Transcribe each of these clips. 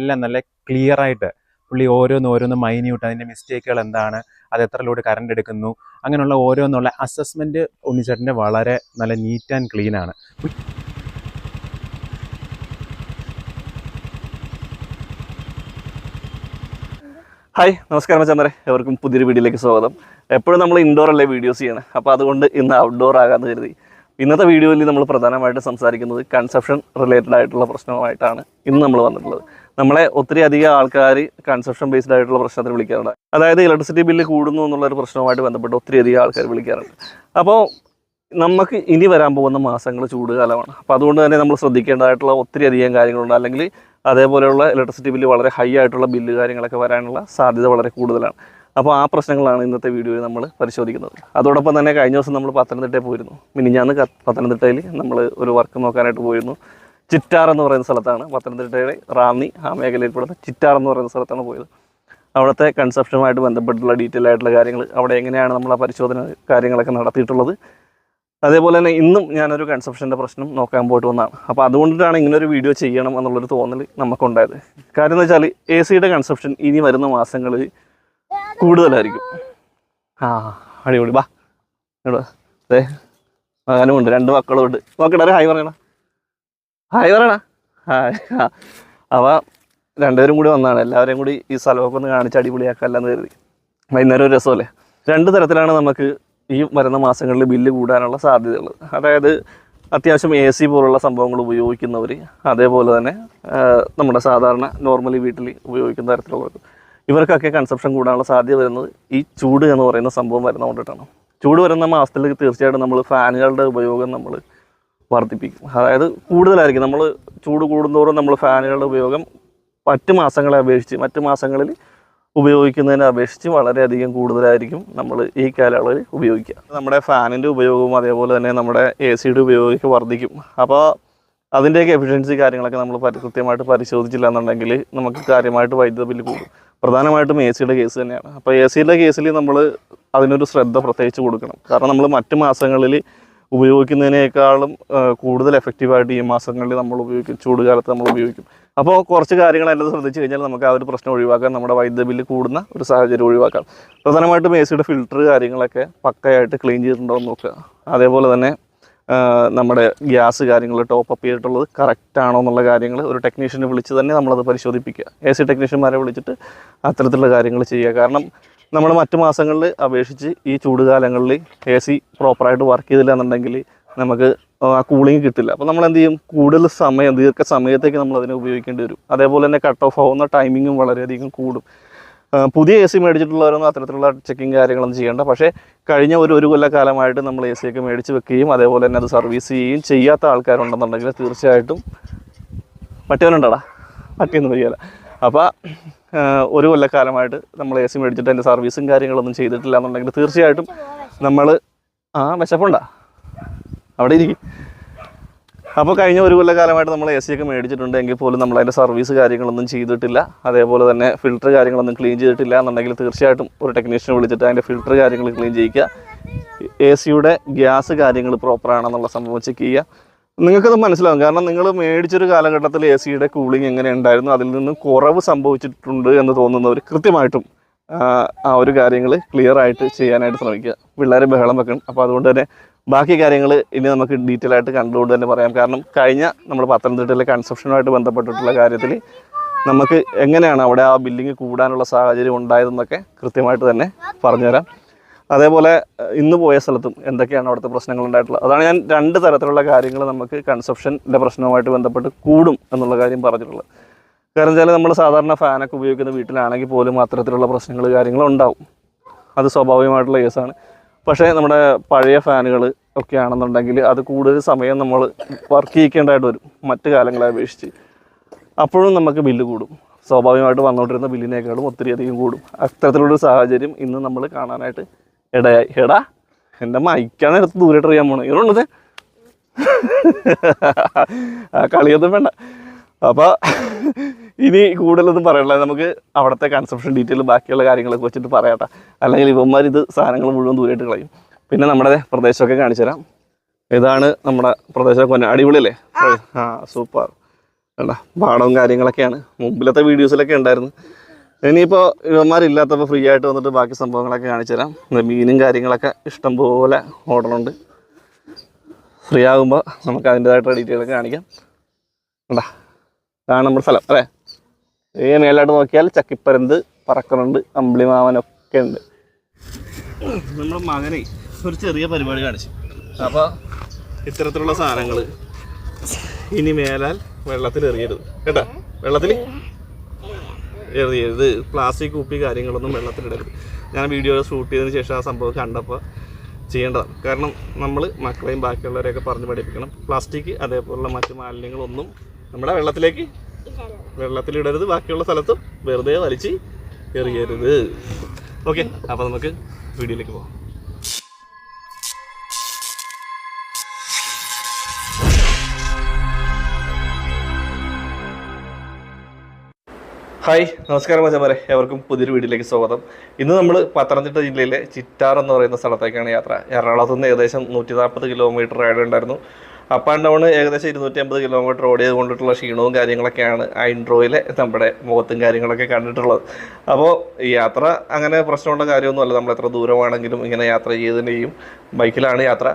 എല്ലാം നല്ല ക്ലിയർ ആയിട്ട് പുള്ളി ഓരോന്ന് ഓരോന്ന് മൈന്യൂട്ട് അതിന്റെ മിസ്റ്റേക്കുകൾ എന്താണ് അത് എത്ര ലോഡ് കറണ്ട് എടുക്കുന്നു അങ്ങനെയുള്ള ഓരോന്നുള്ള അസസ്മെന്റ് ഉണ്ണിച്ചേട്ടന്റെ വളരെ നല്ല നീറ്റ് ആൻഡ് ക്ലീൻ ആണ്. ഹായ് നമസ്കാരം ചന്ദ്രെ. എവർക്കും പുതിയൊരു വീഡിയോയിലേക്ക് സ്വാഗതം. എപ്പോഴും നമ്മൾ ഇൻഡോർ അല്ലേ വീഡിയോസ് ചെയ്യണം അപ്പോൾ അതുകൊണ്ട് ഇന്ന് ഔട്ട്ഡോർ ആകാമെന്ന് കരുതി. ഇന്നത്തെ വീഡിയോയിൽ നമ്മൾ പ്രധാനമായിട്ട് സംസാരിക്കുന്നത് കൺസെപ്ഷൻ റിലേറ്റഡ് ആയിട്ടുള്ള പ്രശ്നമായിട്ടാണ് ഇന്ന് നമ്മൾ വന്നിട്ടുള്ളത്. നമ്മളെ ഒത്തിരി അധികം ആൾക്കാർ കൺസെപ്ഷൻ ബേസ്ഡ് ആയിട്ടുള്ള പ്രശ്നത്തിന് വിളിക്കാറുണ്ട്. അതായത് ഇലക്ട്രിസിറ്റി ബില്ല് കൂടുന്നു എന്നുള്ള ഒരു പ്രശ്നവുമായിട്ട് ബന്ധപ്പെട്ട് ഒത്തിരി അധികം ആൾക്കാർ വിളിക്കാറുണ്ട്. അപ്പോൾ നമുക്ക് ഇനി വരാൻ പോകുന്ന മാസങ്ങൾ ചൂടുകാലമാണ് അപ്പോൾ അതുകൊണ്ട് തന്നെ നമ്മൾ ശ്രദ്ധിക്കേണ്ടതായിട്ടുള്ള ഒത്തിരി അധികം കാര്യങ്ങളുണ്ട്. അല്ലെങ്കിൽ അതേപോലെയുള്ള ഇലക്ട്രിസിറ്റി ബില്ല് വളരെ ഹൈ ആയിട്ടുള്ള ബില്ല് കാര്യങ്ങളൊക്കെ വരാനുള്ള സാധ്യത വളരെ കൂടുതലാണ്. അപ്പോൾ ആ പ്രശ്നങ്ങളാണ് ഇന്നത്തെ വീഡിയോയിൽ നമ്മൾ പരിശോധിക്കുന്നത്. അതോടൊപ്പം തന്നെ കഴിഞ്ഞ ദിവസം നമ്മൾ പത്തനംതിട്ടയിൽ പോയിരുന്നു. മിനിഞ്ഞാന്ന് പത്തനംതിട്ടയിൽ നമ്മൾ ഒരു വർക്ക് നോക്കാനായിട്ട് പോയിരുന്നു. ചിറ്റാർ എന്ന് പറയുന്ന സ്ഥലത്താണ് പത്തനംതിട്ടയുടെ റാന്നി ആ മേഖലയിൽ പെടുന്ന ചിറ്റാർ എന്ന് പറയുന്ന സ്ഥലത്താണ് പോയത്. അവിടുത്തെ കൺസെപ്ഷനുമായിട്ട് ബന്ധപ്പെട്ടുള്ള ഡീറ്റെയിൽ ആയിട്ടുള്ള കാര്യങ്ങൾ അവിടെ എങ്ങനെയാണ് നമ്മൾ ആ പരിശോധന കാര്യങ്ങളൊക്കെ നടത്തിയിട്ടുള്ളത്. അതേപോലെ തന്നെ ഇന്നും ഞാനൊരു കൺസെപ്ഷന്റെ പ്രശ്നം നോക്കാൻ പോയിട്ട് വന്നതാണ് അപ്പോൾ അതുകൊണ്ടിട്ടാണ് ഇങ്ങനൊരു വീഡിയോ ചെയ്യണം എന്നുള്ളൊരു തോന്നൽ നമുക്കുണ്ടായത്. കാര്യം എന്ന് വെച്ചാൽ എ സിയുടെ കൺസെപ്ഷൻ ഇനി വരുന്ന മാസങ്ങളിൽ കൂടുതലായിരിക്കും. ആ അടിപൊളി. ബാ അതെ വാ. ദേ മകനും ഉണ്ട് രണ്ട് മക്കളും ഉണ്ട് ഹായ് പറയണ ഹായ് പറയണ. ഹായ്. അവ രണ്ടുപേരും കൂടി വന്നതാണ് എല്ലാവരെയും കൂടി ഈ സ്ഥലമൊക്കെ ഒന്ന് കാണിച്ച് അടിപൊളിയാക്കാമല്ലെന്ന് കരുതി. വൈകുന്നേരം ഒരു രസമല്ലേ? രണ്ട് തരത്തിലാണ് നമുക്ക് ഈ വരുന്ന മാസങ്ങളിൽ ബില്ല് കൂടാനുള്ള സാധ്യതയുള്ളത്. അതായത് അത്യാവശ്യം എ സി പോലുള്ള സംഭവങ്ങൾ ഉപയോഗിക്കുന്നവർ അതേപോലെ തന്നെ നമ്മുടെ സാധാരണ നോർമലി വീട്ടിൽ ഉപയോഗിക്കുന്ന തരത്തിലുള്ളവർ ഇവർക്കൊക്കെ കൺസപ്ഷൻ കൂടാനുള്ള സാധ്യത വരുന്നത് ഈ ചൂട് എന്ന് പറയുന്ന സംഭവം വരുന്നതുകൊണ്ടിട്ടാണ്. ചൂട് വരുന്ന മാസത്തിൽ തീർച്ചയായിട്ടും നമ്മൾ ഫാനുകളുടെ ഉപയോഗം നമ്മൾ വർദ്ധിപ്പിക്കും. അതായത് കൂടുതലായിരിക്കും. നമ്മൾ ചൂട് കൂടുന്തോറും നമ്മൾ ഫാനുകളുടെ ഉപയോഗം മറ്റ് മാസങ്ങളെ അപേക്ഷിച്ച് മറ്റ് മാസങ്ങളിൽ ഉപയോഗിക്കുന്നതിനെ അപേക്ഷിച്ച് വളരെയധികം കൂടുതലായിരിക്കും നമ്മൾ ഈ കാലയളവിൽ ഉപയോഗിക്കുക. നമ്മുടെ ഫാനിന്റെ ഉപയോഗവും അതേപോലെ തന്നെ നമ്മുടെ എ സിയുടെ ഉപയോഗമൊക്കെ വർദ്ധിക്കും. അപ്പോൾ അതിന്റെയൊക്കെ എഫിഷ്യൻസി കാര്യങ്ങളൊക്കെ നമ്മൾ കൃത്യമായിട്ട് പരിശോധിച്ചില്ല എന്നുണ്ടെങ്കിൽ നമുക്ക് കാര്യമായിട്ട് വൈദ്യുത ബില്ല് കൂടും. പ്രധാനമായിട്ടും എ സിയുടെ കേസ് തന്നെയാണ്. അപ്പോൾ എ സിയുടെ കേസിൽ നമ്മൾ അതിനൊരു ശ്രദ്ധ പ്രത്യേകിച്ച് കൊടുക്കണം. കാരണം നമ്മൾ മറ്റ് മാസങ്ങളിൽ ഉപയോഗിക്കുന്നതിനേക്കാളും കൂടുതൽ എഫക്റ്റീവായിട്ട് ഈ മാസങ്ങളിൽ നമ്മൾ ഉപയോഗിക്കും ചൂടുകാലത്ത് നമ്മൾ ഉപയോഗിക്കും. അപ്പോൾ കുറച്ച് കാര്യങ്ങളെല്ലാം ശ്രദ്ധിച്ചു കഴിഞ്ഞാൽ നമുക്ക് ആ ഒരു പ്രശ്നം ഒഴിവാക്കാം നമ്മുടെ വൈദ്യുതി ബില്ല് കൂടുന്ന ഒരു സാഹചര്യം ഒഴിവാക്കാം. പ്രധാനമായിട്ടും എ സിയുടെ ഫിൽറ്റർ കാര്യങ്ങളൊക്കെ പക്കയായിട്ട് ക്ലീൻ ചെയ്തിട്ടുണ്ടോ എന്ന് നോക്കുക. അതേപോലെ തന്നെ നമ്മുടെ ഗ്യാസ് കാര്യങ്ങൾ ടോപ്പ് അപ്പ് ചെയ്തിട്ടുള്ളത് കറക്റ്റ് ആണോ എന്നുള്ള കാര്യങ്ങൾ ഒരു ടെക്നീഷ്യനെ വിളിച്ച് തന്നെ നമ്മളത് പരിശോധിപ്പിക്കുക. എ സി ടെക്നീഷ്യന്മാരെ വിളിച്ചിട്ട് അത്തരത്തിലുള്ള കാര്യങ്ങൾ ചെയ്യുക. കാരണം നമ്മൾ മറ്റു മാസങ്ങളിൽ അപേക്ഷിച്ച് ഈ ചൂട് കാലങ്ങളിൽ എ സി പ്രോപ്പറായിട്ട് വർക്ക് ചെയ്തില്ല എന്നുണ്ടെങ്കിൽ നമുക്ക് ആ കൂളിംഗ് കിട്ടില്ല. അപ്പോൾ നമ്മൾ എന്ത് ചെയ്യും? കൂടുതൽ സമയം ദീർഘ സമയത്തേക്ക് നമ്മൾ അതിനെ ഉപയോഗിക്കേണ്ടി വരും. അതേപോലെ തന്നെ കട്ട് ഓഫ് ആവുന്ന ടൈമിങ്ങും വളരെയധികം കൂടും. പുതിയ എ സി മേടിച്ചിട്ടുള്ളവരൊന്നും അത്തരത്തിലുള്ള ചെക്കിങ് കാര്യങ്ങളൊന്നും ചെയ്യേണ്ട. പക്ഷേ കഴിഞ്ഞ ഒരു ഒരു കൊല്ലക്കാലമായിട്ട് നമ്മൾ എ സി ഒക്കെ മേടിച്ച് വെക്കുകയും അതേപോലെ തന്നെ അത് സർവീസ് ചെയ്യുകയും ചെയ്യാത്ത ആൾക്കാരുണ്ടെന്നുണ്ടെങ്കിൽ തീർച്ചയായിട്ടും പട്ടിയവനുണ്ടടാ പട്ടിയൊന്നും വരികയില്ല അപ്പോൾ ഒരു കൊല്ലക്കാലമായിട്ട് നമ്മൾ എ സി മേടിച്ചിട്ട് അതിന്റെ സർവീസും കാര്യങ്ങളൊന്നും ചെയ്തിട്ടില്ല എന്നുണ്ടെങ്കിൽ തീർച്ചയായിട്ടും നമ്മൾ ആ വിശപ്പുണ്ടാ. അവിടെ ഇരിക്കും. അപ്പോൾ കഴിഞ്ഞ ഒരു കൊല്ലക്കാലമായിട്ട് നമ്മൾ എ സി ഒക്കെ മേടിച്ചിട്ടുണ്ട് എങ്കിൽ പോലും നമ്മൾ അതിന്റെ സർവീസ് കാര്യങ്ങളൊന്നും ചെയ്തിട്ടില്ല. അതേപോലെ തന്നെ ഫിൽറ്റർ കാര്യങ്ങളൊന്നും ക്ലീൻ ചെയ്തിട്ടില്ല എന്നുണ്ടെങ്കിൽ തീർച്ചയായിട്ടും ഒരു ടെക്നീഷ്യനെ വിളിച്ചിട്ട് അതിന്റെ ഫിൽറ്റർ കാര്യങ്ങൾ ക്ലീൻ ചെയ്യിക്കുക. എ സിയുടെ ഗ്യാസ് കാര്യങ്ങൾ പ്രോപ്പറാണെന്നുള്ള സംഭവം ചെക്ക് ചെയ്യുക. നിങ്ങൾക്കത് മനസ്സിലാകും കാരണം നിങ്ങൾ മേടിച്ചൊരു കാലഘട്ടത്തിൽ എ സിയുടെ കൂളിംഗ് എങ്ങനെ ഉണ്ടായിരുന്നു അതിൽ നിന്ന് കുറവ് സംഭവിച്ചിട്ടുണ്ട് എന്ന് തോന്നുന്നവർ കൃത്യമായിട്ടും ആ, ഒരു കാര്യങ്ങൾ ക്ലിയർ ആയിട്ട് ചെയ്യാനായിട്ട് ശ്രമിക്കുക. പിള്ളേരെ ബഹളം വെക്കണം. അപ്പോൾ അതുകൊണ്ട് തന്നെ ബാക്കി കാര്യങ്ങൾ ഇനി നമുക്ക് ഡീറ്റെയിൽ ആയിട്ട് കണ്ടുകൊണ്ട് തന്നെ പറയാം. കാരണം കഴിഞ്ഞ നമ്മൾ പത്തനംതിട്ടയിലെ കൺസപ്ഷനുമായിട്ട് ബന്ധപ്പെട്ടിട്ടുള്ള കാര്യത്തിൽ നമുക്ക് എങ്ങനെയാണ് അവിടെ ആ ബില്ലിങ് കൂടാനുള്ള സാഹചര്യം ഉണ്ടായതെന്നൊക്കെ കൃത്യമായിട്ട് തന്നെ പറഞ്ഞുതരാം. അതേപോലെ ഇന്ന് പോയ സ്ഥലത്തും എന്തൊക്കെയാണ് അവിടുത്തെ പ്രശ്നങ്ങൾ ഉണ്ടായിട്ടുള്ളത്? അതാണ് ഞാൻ രണ്ട് തരത്തിലുള്ള കാര്യങ്ങൾ നമുക്ക് കൺസെപ്ഷന്റെ പ്രശ്നവുമായിട്ട് ബന്ധപ്പെട്ട് കൂടും എന്നുള്ള കാര്യം പറഞ്ഞിട്ടുള്ളത്. കാരണം വെച്ചാൽ നമ്മൾ സാധാരണ ഫാനൊക്കെ ഉപയോഗിക്കുന്ന വീട്ടിലാണെങ്കിൽ പോലും അത്തരത്തിലുള്ള പ്രശ്നങ്ങൾ കാര്യങ്ങൾ ഉണ്ടാവും. അത് സ്വാഭാവികമായിട്ടുള്ള കേസാണ്. പക്ഷേ നമ്മുടെ പഴയ ഫാനുകൾ ഒക്കെ ആണെന്നുണ്ടെങ്കിൽ അത് കൂടുതൽ സമയം നമ്മൾ വർക്ക് ചെയ്യിക്കേണ്ടതായിട്ട് വരും മറ്റു കാലങ്ങളെ അപേക്ഷിച്ച്. അപ്പോഴും നമുക്ക് ബില്ല് കൂടും. സ്വാഭാവികമായിട്ട് വന്നുകൊണ്ടിരുന്ന ബില്ലിനേക്കാളും ഒത്തിരി അധികം കൂടും. അത്തരത്തിലുള്ളൊരു സാഹചര്യം ഇന്ന് നമ്മൾ കാണാനായിട്ട് ഇടയായി എടാ എന്റെ മൈക്കാണ് എടുത്ത് ദൂരെ അറിയാൻ പോണത് ഇവരുണ്ടത് ആ കളിയൊന്നും വേണ്ട. അപ്പോൾ ഇനി കൂടുതലൊന്നും പറയണ്ട നമുക്ക് അവിടുത്തെ കൺസപ്ഷൻ ഡീറ്റെയിൽ ബാക്കിയുള്ള കാര്യങ്ങളൊക്കെ വെച്ചിട്ട് പറയാട്ടെ. അല്ലെങ്കിൽ ഇവന്മാർ ഇത് സാധനങ്ങൾ മുഴുവൻ ദൂരമായിട്ട് കളയും. പിന്നെ നമ്മുടെ പ്രദേശമൊക്കെ കാണിച്ചു തരാം. ഇതാണ് നമ്മുടെ പ്രദേശം കൊന്ന അടിപൊളിയല്ലേ? ആ. സൂപ്പർ വേണ്ട പാടവും കാര്യങ്ങളൊക്കെയാണ്. മുമ്പിലത്തെ വീഡിയോസിലൊക്കെ ഉണ്ടായിരുന്നു. ഇനിയിപ്പോൾ ഇവന്മാരില്ലാത്തപ്പോൾ ഫ്രീ ആയിട്ട് വന്നിട്ട് ബാക്കി സംഭവങ്ങളൊക്കെ കാണിച്ചു തരാം. മീനും കാര്യങ്ങളൊക്കെ ഇഷ്ടംപോലെ ഓർഡറുണ്ട് ഫ്രീ ആകുമ്പോൾ നമുക്ക് അതിന്റെതായിട്ടുള്ള ഡീറ്റെയിലൊക്കെ കാണിക്കാം. കണ്ടാ? ഇതാണ് നമ്മുടെ സ്ഥലം അല്ലേ? ഈ മേലോട്ട് നോക്കിയാൽ ചക്കിപ്പരന്ത് അമ്പിളി അമ്പിളിമാവനൊക്കെ ഉണ്ട്. നമ്മുടെ മകനെ ഒരു ചെറിയ പരിപാടി കാണിച്ചു. അപ്പോൾ ഇത്തരത്തിലുള്ള സാധനങ്ങൾ ഇനി മേലാൽ വെള്ളത്തിൽ എറിയരുത് കേട്ടോ? വെള്ളത്തിൽ എറിയരുത് പ്ലാസ്റ്റിക് കുപ്പി കാര്യങ്ങളൊന്നും വെള്ളത്തിലിടരുത് ഞാൻ വീഡിയോ ഷൂട്ട് ചെയ്തതിന് ശേഷം ആ സംഭവം കണ്ടപ്പോൾ ചെയ്യേണ്ടതാണ്. കാരണം നമ്മൾ മക്കളെയും ബാക്കിയുള്ളവരെയൊക്കെ പറഞ്ഞ് പഠിപ്പിക്കണം. പ്ലാസ്റ്റിക് അതേപോലുള്ള മറ്റു മാലിന്യങ്ങളൊന്നും നമ്മുടെ വെള്ളത്തിലേക്ക് വെള്ളത്തിലിടരുത്. ബാക്കിയുള്ള സ്ഥലത്തും വെറുതെ വലിച്ച് എറിയരുത്. ഓക്കെ അപ്പോൾ നമുക്ക് വീഡിയോയിലേക്ക് പോകാം ഹായ് നമസ്കാരം മച്ചമാരെ. എവർക്കും പുതിയൊരു വീഡിയോയിലേക്ക് സ്വാഗതം. ഇന്ന് നമ്മൾ പത്തനംതിട്ട ജില്ലയിലെ ചിറ്റാർ എന്ന് പറയുന്ന സ്ഥലത്തേക്കാണ് യാത്ര. എറണാകുളത്ത് നിന്ന് ഏകദേശം നൂറ്റി നാൽപ്പത് കിലോമീറ്റർ റൈഡ് ഉണ്ടായിരുന്നു. അപ്പ് ആൻഡ് ഡൗൺ ഏകദേശം ഇരുന്നൂറ്റി അമ്പത് കിലോമീറ്റർ ഓടിയത് കൊണ്ടിട്ടുള്ള ക്ഷീണവും കാര്യങ്ങളൊക്കെയാണ് ആ നമ്മുടെ മുഖത്തും കാര്യങ്ങളൊക്കെ കണ്ടിട്ടുള്ളത്. അപ്പോൾ യാത്ര അങ്ങനെ പ്രശ്നമുള്ള കാര്യമൊന്നുമല്ല. നമ്മൾ എത്ര ദൂരമാണെങ്കിലും ഇങ്ങനെ യാത്ര ചെയ്തതിന് ചെയ്യും. ബൈക്കിലാണ് യാത്ര.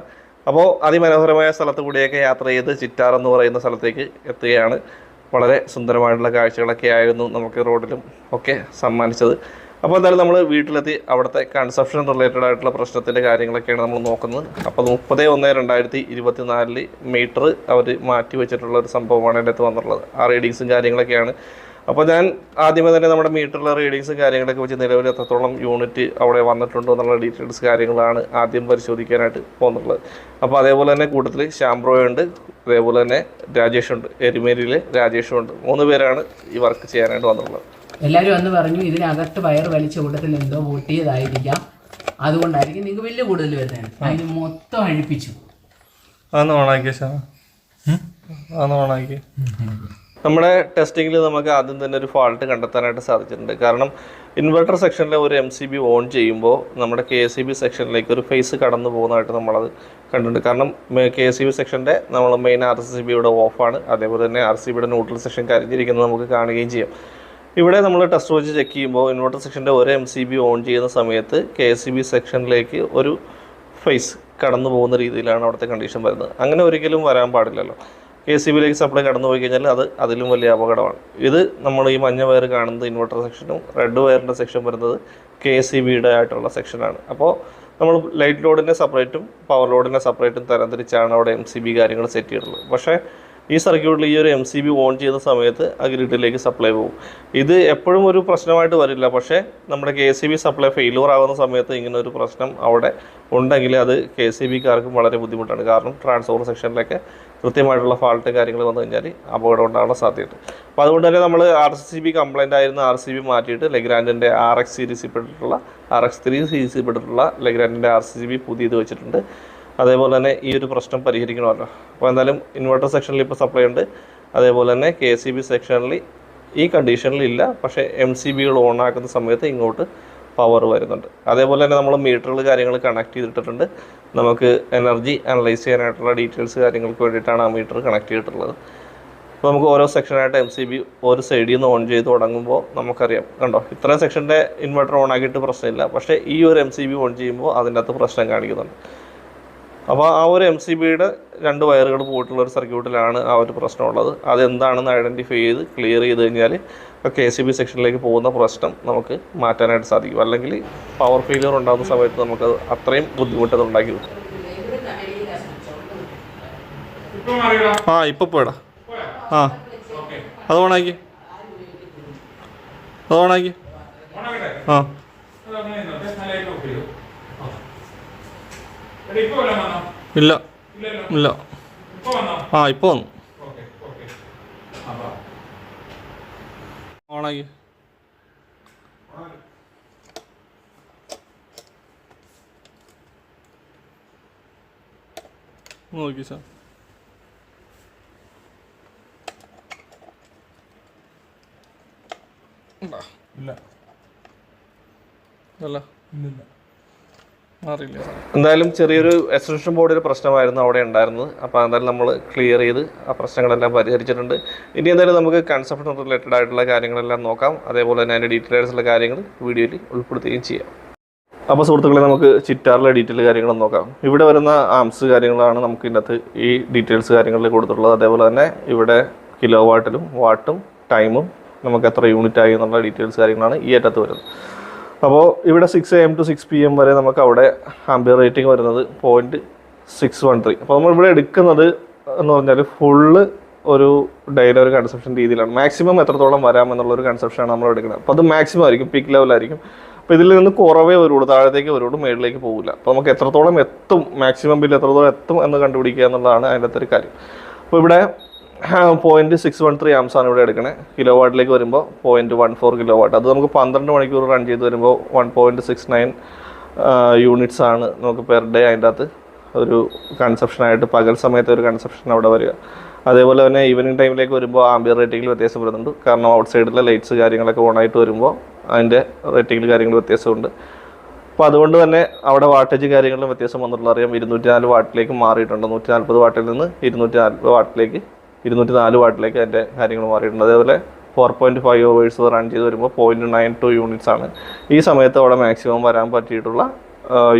അപ്പോൾ അതിമനോഹരമായ സ്ഥലത്ത് കൂടിയൊക്കെ യാത്ര ചെയ്ത് ചിറ്റാർ എന്ന് പറയുന്ന സ്ഥലത്തേക്ക് എത്തുകയാണ്. വളരെ സുന്ദരമായിട്ടുള്ള കാഴ്ചകളൊക്കെ ആയിരുന്നു നമുക്ക് റോഡിലും ഒക്കെ സമ്മാനിച്ചത്. അപ്പോൾ എന്തായാലും നമ്മൾ വീട്ടിലെത്തി അവിടുത്തെ കൺസപ്ഷൻ റിലേറ്റഡ് ആയിട്ടുള്ള പ്രശ്നത്തിന്റെ കാര്യങ്ങളൊക്കെയാണ് നമ്മൾ നോക്കുന്നത്. അപ്പോൾ മുപ്പത് ഒന്ന് രണ്ടായിരത്തി ഇരുപത്തി നാലിൽ മീറ്റർ അവർ മാറ്റി വെച്ചിട്ടുള്ള ഒരു സംഭവമാണ് അതിന്റെ അടുത്ത് വന്നിട്ടുള്ളത്. ആ റീഡിങ്സും കാര്യങ്ങളൊക്കെയാണ് അപ്പോൾ ഞാൻ ആദ്യമേ തന്നെ നമ്മുടെ മീറ്ററിലെ റീഡിങ്സും കാര്യങ്ങളൊക്കെ വെച്ച് നിലവിൽ എത്രത്തോളം യൂണിറ്റ് അവിടെ വന്നിട്ടുണ്ടോ എന്നുള്ള ഡീറ്റെയിൽസ് കാര്യങ്ങളാണ് ആദ്യം പരിശോധിക്കാനായിട്ട് പോകുന്നുള്ളത്. അപ്പോൾ അതേപോലെ തന്നെ കൂട്ടത്തിൽ ശാംബ്രോ ഉണ്ട് അതേപോലെ തന്നെ രാജേഷ് ഉണ്ട് എരുമേലിയിലെ രാജേഷും ഉണ്ട്. മൂന്ന് പേരാണ് ഈ വർക്ക് ചെയ്യാനായിട്ട് വന്നിട്ടുള്ളത്. എല്ലാവരും അന്ന് പറഞ്ഞു ഇതിനകത്ത് വയർ വലിച്ച കൂട്ടത്തിൽ എന്തോ പൊട്ടിയതായിരിക്കാം. അതുകൊണ്ടായിരിക്കും നിങ്ങൾക്ക് വലിയ കൂടുതൽ വരുന്നത്. അതിന് മൊത്തം അഴിപ്പിച്ചു. അതൊന്ന് ഓണാക്കിയ ശാ? അതൊന്ന് ഓണാക്കി നമ്മുടെ ടെസ്റ്റിങ്ങിൽ നമുക്ക് ആദ്യം തന്നെ ഒരു ഫാൾട്ട് കണ്ടെത്താനായിട്ട് സാധിച്ചിട്ടുണ്ട്. കാരണം ഇൻവെർട്ടർ സെക്ഷനിൽ ഒരു എം സി ബി ഓൺ ചെയ്യുമ്പോൾ നമ്മുടെ കെ എസ് സി ബി സെക്ഷനിലേക്ക് ഒരു ഫേസ് കടന്നു പോകുന്നതായിട്ട് നമ്മളത് കണ്ടിട്ടുണ്ട്. കാരണം കെ എസ് സി ബി സെക്ഷന്റെ നമ്മൾ മെയിൻ ആർ സി ബിയുടെ ഓഫാണ് അതേപോലെ തന്നെ ആർ സി ബിയുടെ ന്യൂട്രൽ സെക്ഷൻ കരിഞ്ഞിരിക്കുന്നത് നമുക്ക് കാണുകയും ചെയ്യാം. ഇവിടെ നമ്മൾ ടെസ്റ്റ് വെച്ച് ചെക്ക് ചെയ്യുമ്പോൾ ഇൻവെർട്ടർ സെക്ഷന്റെ ഒരു എം സി ബി ഓൺ ചെയ്യുന്ന സമയത്ത് കെ എസ് സി ബി സെക്ഷനിലേക്ക് ഒരു ഫേസ് കടന്നു പോകുന്ന രീതിയിലാണ് അവിടുത്തെ കണ്ടീഷൻ വരുന്നത്. അങ്ങനെ ഒരിക്കലും വരാൻ പാടില്ലല്ലോ. കെ സി ബിയിലേക്ക് സപ്ലൈ കടന്നു പോയി കഴിഞ്ഞാൽ അത് അതിലും വലിയ അപകടമാണ്. ഇത് നമ്മൾ ഈ മഞ്ഞ വയർ കാണുന്നത് ഇൻവെർട്ടർ സെക്ഷനും റെഡ് വയറിന്റെ സെക്ഷൻ വരുന്നത് കെ സി ബിയുടെ ആയിട്ടുള്ള സെക്ഷനാണ് അപ്പോൾ നമ്മൾ ലൈറ്റ് ലോഡിനെ സെപ്പറേറ്റും പവർ ലോഡിനെ സെപ്പറേറ്റും തരംതിരിച്ചാണ് അവിടെ എം സി ബി കാര്യങ്ങൾ സെറ്റ് ചെയ്തിട്ടുള്ളത്. പക്ഷേ ഈ സർക്യൂട്ടിൽ ഈ ഒരു എം സി ബി ഓൺ ചെയ്യുന്ന സമയത്ത് ആ ഗ്രിഡിലേക്ക് സപ്ലൈ പോകും. ഇത് എപ്പോഴും ഒരു പ്രശ്നമായിട്ട് വരില്ല. പക്ഷേ നമ്മുടെ K C B supply failure ആകുന്ന സമയത്ത് ഇങ്ങനെ ഒരു പ്രശ്നം അവിടെ ഉണ്ടെങ്കിൽ അത് കെ സി ബിക്കാർക്കും വളരെ ബുദ്ധിമുട്ടാണ്. കാരണം ട്രാൻസ്ഫോർ സെക്ഷനിലൊക്കെ കൃത്യമായിട്ടുള്ള ഫാൾട്ട് കാര്യങ്ങൾ വന്നു കഴിഞ്ഞാൽ അപകടം ഉണ്ടാകാനുള്ള സാധ്യത അപ്പോൾ അതുകൊണ്ട് തന്നെ നമ്മൾ ആർ സി ബി കംപ്ലൈന്റ് ആയിരുന്ന ആർ സി ബി മാറ്റിയിട്ട് ലെഗ്രാൻഡിന്റെ ആർ എക്സ് സീരീസിൽ പെട്ടിട്ടുള്ള ആർ എക്സ് ത്രീ സീരീസിൽ പെട്ടിട്ടുള്ള ലെഗ്രാൻഡിന്റെ ആർ സി ബി പുതിയത് വെച്ചിട്ടുണ്ട്. അതേപോലെ തന്നെ ഈ ഒരു പ്രശ്നം പരിഹരിക്കണമല്ലോ. അപ്പോൾ എന്തായാലും ഇൻവെർട്ടർ സെക്ഷനിൽ ഇപ്പോൾ സപ്ലൈ ഉണ്ട്. അതേപോലെ തന്നെ കെ സി ബി സെക്ഷനിൽ ഈ കണ്ടീഷനിൽ ഇല്ല. പക്ഷേ എം സി ബികൾ ഓൺ ആക്കുന്ന സമയത്ത് ഇങ്ങോട്ട് പവർ വരുന്നുണ്ട്. അതേപോലെ തന്നെ നമ്മൾ മീറ്ററുകൾ കാര്യങ്ങൾ കണക്ട് ചെയ്തിട്ടിട്ടുണ്ട്. നമുക്ക് എനർജി അനലൈസ് ചെയ്യാനായിട്ടുള്ള ഡീറ്റെയിൽസ് കാര്യങ്ങൾക്ക് വേണ്ടിയിട്ടാണ് ആ മീറ്റർ കണക്ട് ചെയ്തിട്ടുള്ളത്. അപ്പോൾ നമുക്ക് ഓരോ സെക്ഷനായിട്ട് എം സി ബി ഒരു സൈഡിൽ നിന്ന് ഓൺ ചെയ്ത് തുടങ്ങുമ്പോൾ നമുക്കറിയാം. കണ്ടോ? ഇത്രയും സെക്ഷന്റെ ഇൻവെർട്ടർ ഓൺ ആക്കിയിട്ട് പ്രശ്നമില്ല. പക്ഷേ ഈ ഒരു എം സി ബി ഓൺ ചെയ്യുമ്പോൾ അതിന്റെ അകത്ത് പ്രശ്നം കാണിക്കുന്നുണ്ട്. അപ്പോൾ ആ ഒരു എം സി ബിയുടെ രണ്ട് വയറുകൾ പോയിട്ടുള്ള ഒരു സർക്യൂട്ടിലാണ് ആ ഒരു പ്രശ്നമുള്ളത്. അതെന്താണെന്ന് ഐഡന്റിഫൈ ചെയ്ത് ക്ലിയർ ചെയ്ത് കഴിഞ്ഞാൽ കെ സി ബി സെക്ഷനിലേക്ക് പോകുന്ന പ്രശ്നം നമുക്ക് മാറ്റാനായിട്ട് സാധിക്കും. അല്ലെങ്കിൽ പവർ ഫെയിലിയർ ഉണ്ടാകുന്ന സമയത്ത് നമുക്ക് അത്രയും ബുദ്ധിമുട്ടത് ഉണ്ടാക്കി ആ ഇപ്പോൾ പോയടാ. ആ അത് ഓണാക്കി. അത് ഓണാക്കി. ആ. ഇല്ല. ഇല്ല. ആ ഇപ്പോൾ വന്നു. ഓണായി നോക്കി സാർ. ഇല്ല. അല്ല അറിയില്ല എന്തായാലും ചെറിയൊരു എക്സ്റ്റൻഷൻ ബോർഡിൽ പ്രശ്നമായിരുന്നു അവിടെ ഉണ്ടായിരുന്നത്. അപ്പോൾ എന്തായാലും നമ്മൾ ക്ലിയർ ചെയ്ത് ആ പ്രശ്നങ്ങളെല്ലാം പരിഹരിച്ചിട്ടുണ്ട്. ഇനി എന്തായാലും നമുക്ക് കൺസെപ്ഷൻ റിലേറ്റഡ് ആയിട്ടുള്ള കാര്യങ്ങളെല്ലാം നോക്കാം. അതേപോലെ തന്നെ അതിന്റെ ഡീറ്റെയിൽസ് ഉള്ള കാര്യങ്ങൾ വീഡിയോയിൽ ഉൾപ്പെടുത്തുകയും ചെയ്യാം. അപ്പോൾ സുഹൃത്തുക്കളെ നമുക്ക് ചിറ്റാറിലെ ഡീറ്റെയിൽ കാര്യങ്ങളും നോക്കാം. ഇവിടെ വരുന്ന ആംസ് കാര്യങ്ങളാണ് നമുക്ക് ഇതിനകത്ത് ഈ ഡീറ്റെയിൽസ് കാര്യങ്ങളിൽ കൊടുത്തിട്ടുള്ളത്. അതേപോലെ തന്നെ ഇവിടെ കിലോ വാട്ടിലും വാട്ടും ടൈമും നമുക്ക് എത്ര യൂണിറ്റ് ആയി എന്നുള്ള ഡീറ്റെയിൽസ് കാര്യങ്ങളാണ് ഈ അറ്റത്ത് വരുന്നത്. അപ്പോൾ ഇവിടെ six A M to six P M വരെ നമുക്ക് അവിടെ ആംബിയർ റേറ്റിംഗ് വരുന്നത് പോയിന്റ് സിക്സ് വൺ ത്രീ അപ്പോൾ നമ്മൾ ഇവിടെ എടുക്കുന്നത് എന്ന് പറഞ്ഞാൽ ഫുള്ള് ഒരു ഡെയിലി ഒരു കൺസെപ്ഷൻ രീതിയിലാണ്. മാക്സിമം എത്രത്തോളം വരാം എന്നുള്ളൊരു കൺസെപ്ഷനാണ് നമ്മൾ എടുക്കുന്നത്. അപ്പോൾ അത് മാക്സിമം ആയിരിക്കും പീക്ക് ലെവലായിരിക്കും അപ്പോൾ ഇതിൽ നിന്ന് കുറവേ വരുള്ളൂ താഴത്തേക്ക് വരുള്ളൂ മേളിലേക്ക് പോകില്ല അപ്പോൾ നമുക്ക് എത്രത്തോളം എത്തും മാക്സിമം ബില്ല് എത്രത്തോളം എത്തും എന്ന് കണ്ടുപിടിക്കുക എന്നുള്ളതാണ് അതിന്റെ ഒരു കാര്യം. അപ്പോൾ ഇവിടെ point six one three amps ആണ് ഇവിടെ എടുക്കണേ. കിലോ വാട്ടിലേക്ക് വരുമ്പോൾ point one four kilo watt അത് നമുക്ക് പന്ത്രണ്ട് മണിക്കൂർ റൺ ചെയ്ത് വരുമ്പോൾ one point six nine units ആണ് നമുക്ക് പെർ ഡേ അതിന്റെ അകത്ത് ഒരു കൺസെപ്ഷനായിട്ട് പകൽ സമയത്ത് ഒരു കൺസെപ്ഷൻ അവിടെ വരിക. അതേപോലെ തന്നെ ഈവനിങ് ടൈമിലേക്ക് വരുമ്പോൾ ആംബിയർ റേറ്റിംഗിൽ വ്യത്യാസം വരുന്നുണ്ട്. കാരണം ഔട്ട് സൈഡിലെ ലൈറ്റ്സ് കാര്യങ്ങളൊക്കെ ഓൺ ആയിട്ട് വരുമ്പോൾ അതിന്റെ റേറ്റിംഗിൽ കാര്യങ്ങൾ വ്യത്യാസമുണ്ട്. അപ്പോൾ അതുകൊണ്ട് തന്നെ അവിടെ വാട്ടേജ് കാര്യങ്ങളിലും വ്യത്യാസം വന്നിട്ടുള്ള അറിയാം. ഇരുന്നൂറ്റി നാല് വാട്ടിലേക്ക് മാറിയിട്ടുണ്ട്. നൂറ്റി നാൽപ്പത് വാട്ടിൽ നിന്ന് ഇരുന്നൂറ്റി നാൽപ്പത് വാട്ടിലേക്ക് ഇരുന്നൂറ്റി നാല് വാട്ടിലേക്ക് അതിന്റെ കാര്യങ്ങൾ മാറിയിട്ടുണ്ട്. അതേപോലെ four point five hours run ചെയ്ത് വരുമ്പോൾ പോയിന്റ് നയൻ ടു യൂണിറ്റ്സ് ആണ്. ഈ സമയത്ത് അവിടെ മാക്സിമം വരാൻ പറ്റിയിട്ടുള്ള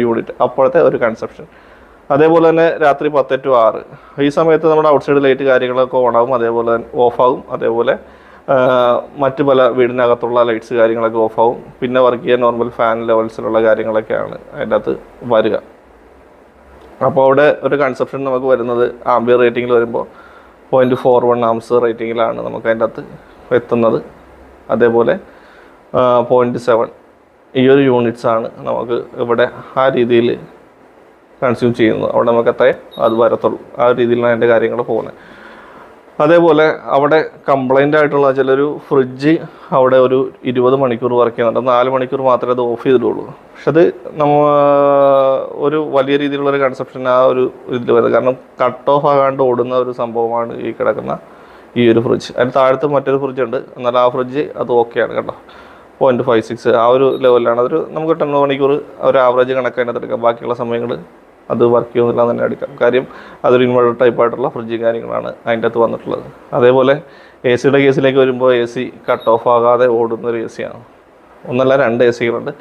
യൂണിറ്റ് അപ്പോഴത്തെ ഒരു കൺസെപ്ഷൻ അതേപോലെ തന്നെ രാത്രി പത്ത് ടു ആറ്. ഈ സമയത്ത് നമ്മുടെ ഔട്ട്സൈഡ് ലൈറ്റ് കാര്യങ്ങളൊക്കെ ഓണാവും അതേപോലെ തന്നെ ഓഫാകും അതേപോലെ മറ്റു മറ്റ് പല വീടിനകത്തുള്ള ലൈറ്റ്സ് കാര്യങ്ങളൊക്കെ ഓഫാവും പിന്നെ വർക്ക് ചെയ്യാൻ നോർമൽ ഫാൻ ലെവൽസിലുള്ള കാര്യങ്ങളൊക്കെയാണ് അതിന്റെ അകത്ത് വരിക. അപ്പോൾ അവിടെ ഒരു കൺസെപ്ഷൻ നമുക്ക് വരുന്നത് ആംബിയർ റേറ്റിംഗിൽ വരുമ്പോൾ പോയിന്റ് ഫോർ വൺ ആംസ് റേറ്റിങ്ങിലാണ് നമുക്ക് അതിന്റെ അകത്ത് എത്തുന്നത്. അതേപോലെ പോയിന്റ് സെവൻ ഈ ഒരു യൂണിറ്റ്സ് ആണ് നമുക്ക് ഇവിടെ ആ രീതിയിൽ കൺസ്യൂം ചെയ്യുന്നത്. അവിടെ നമുക്ക് എത്ര അത് വരത്തുള്ളൂ. ആ രീതിയിലാണ് അതിന്റെ കാര്യങ്ങൾ പോകുന്നത്. അതേപോലെ അവിടെ കംപ്ലൈന്റ് ആയിട്ടുള്ള ചിലൊരു ഫ്രിഡ്ജ് അവിടെ ഒരു ഇരുപത് മണിക്കൂർ വർക്ക് ചെയ്യുന്നുണ്ട്. നാല് മണിക്കൂർ മാത്രമേ അത് ഓഫ് ചെയ്തിട്ടുള്ളൂ. പക്ഷെ അത് നമ്മ ഒരു വലിയ രീതിയിലുള്ള ഒരു കൺസെപ്ഷൻ ആ ഒരു ഇതിൽ വരുന്നത്. കാരണം കട്ട് ഓഫ് ആകാണ്ട് ഓടുന്ന ഒരു സംഭവമാണ് ഈ കിടക്കുന്ന ഈ ഒരു ഫ്രിഡ്ജ് അതിന് താഴത്ത് മറ്റൊരു ഫ്രിഡ്ജ് ഉണ്ട്. എന്നാൽ ആ ഫ്രിഡ്ജ് അത് ഓക്കെയാണ് കേട്ടോ. പോയിന്റ് ഫൈവ് സിക്സ് ആ ഒരു ലെവലിലാണ് അതൊരു നമുക്ക് ടെൻ മണിക്കൂർ ഒരു ആവറേജ് കണക്കായിട്ട് എടുക്കാം. ബാക്കിയുള്ള സമയങ്ങൾ അത് വർക്ക് ചെയ്യുന്നില്ല തന്നെ എടുക്കാം. കാര്യം അതൊരു ഇൻവെർട്ടർ ടൈപ്പ് ആയിട്ടുള്ള ഫ്രിഡ്ജ് കാര്യങ്ങളാണ് അതിന്റെ അകത്ത് വന്നിട്ടുള്ളത്. അതേപോലെ എ സിയുടെ കേസിലേക്ക് വരുമ്പോൾ എ സി കട്ട് ഓഫ് ആകാതെ ഓടുന്ന ഒരു എ സിയാണ് ഒന്നല്ല രണ്ട് എ സികളുണ്ട്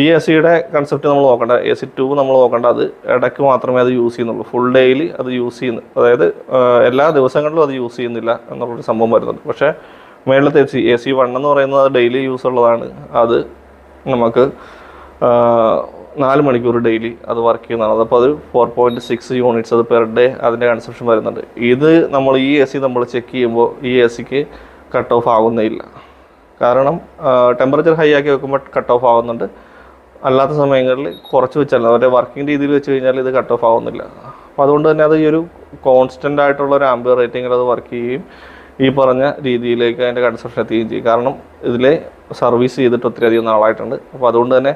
ഈ എ സിയുടെ കൺസെപ്റ്റ് നമ്മൾ നോക്കണ്ട. എ സി ടു നമ്മൾ നോക്കണ്ട. അത് ഇടയ്ക്ക് മാത്രമേ അത് യൂസ് ചെയ്യുന്നുള്ളൂ. ഫുൾ ഡേയിൽ അത് യൂസ് ചെയ്യുന്നു. അതായത് എല്ലാ ദിവസങ്ങളിലും അത് യൂസ് ചെയ്യുന്നില്ല എന്നുള്ളൊരു സംഭവം വരുന്നുണ്ട്. പക്ഷേ മേളിലത്തെ A C A C one എന്ന് പറയുന്നത് അത് ഡെയിലി യൂസ് ഉള്ളതാണ്. അത് നമുക്ക് നാല് മണിക്കൂർ ഡെയിലി അത് വർക്ക് ചെയ്യുന്നതാണ്. അതപ്പോൾ അത് ഫോർ പോയിന്റ് സിക്സ് യൂണിറ്റ്സ് അത് പെർ ഡേ അതിന്റെ കൺസപ്ഷൻ വരുന്നുണ്ട്. ഇത് നമ്മൾ ഈ എ സി നമ്മൾ ചെക്ക് ചെയ്യുമ്പോൾ ഈ എ സിക്ക് കട്ട് ഓഫ് ആകുന്നേയില്ല കാരണം ടെമ്പറേച്ചർ ഹൈ ആക്കി വെക്കുമ്പോൾ കട്ട് ഓഫ് ആവുന്നുണ്ട്. അല്ലാത്ത സമയങ്ങളിൽ കുറച്ച് വെച്ചാൽ അവരുടെ വർക്കിംഗ് രീതിയിൽ വെച്ച് കഴിഞ്ഞാൽ ഇത് കട്ട് ഓഫ് ആവുന്നില്ല. അപ്പോൾ അതുകൊണ്ട് തന്നെ അത് ഈ ഒരു കോൺസ്റ്റന്റ് ആയിട്ടുള്ള ഒരു ആംബിയർ റേറ്റിംഗിൽ അത് വർക്ക് ചെയ്യുകയും ഈ പറഞ്ഞ രീതിയിലേക്ക് അതിന്റെ കൺസെപ്ഷൻ എത്തുകയും ചെയ്യും. കാരണം ഇതിൽ സർവീസ് ചെയ്തിട്ട് ഒത്തിരി അധികം നാളായിട്ടുണ്ട്. അപ്പോൾ അതുകൊണ്ട് തന്നെ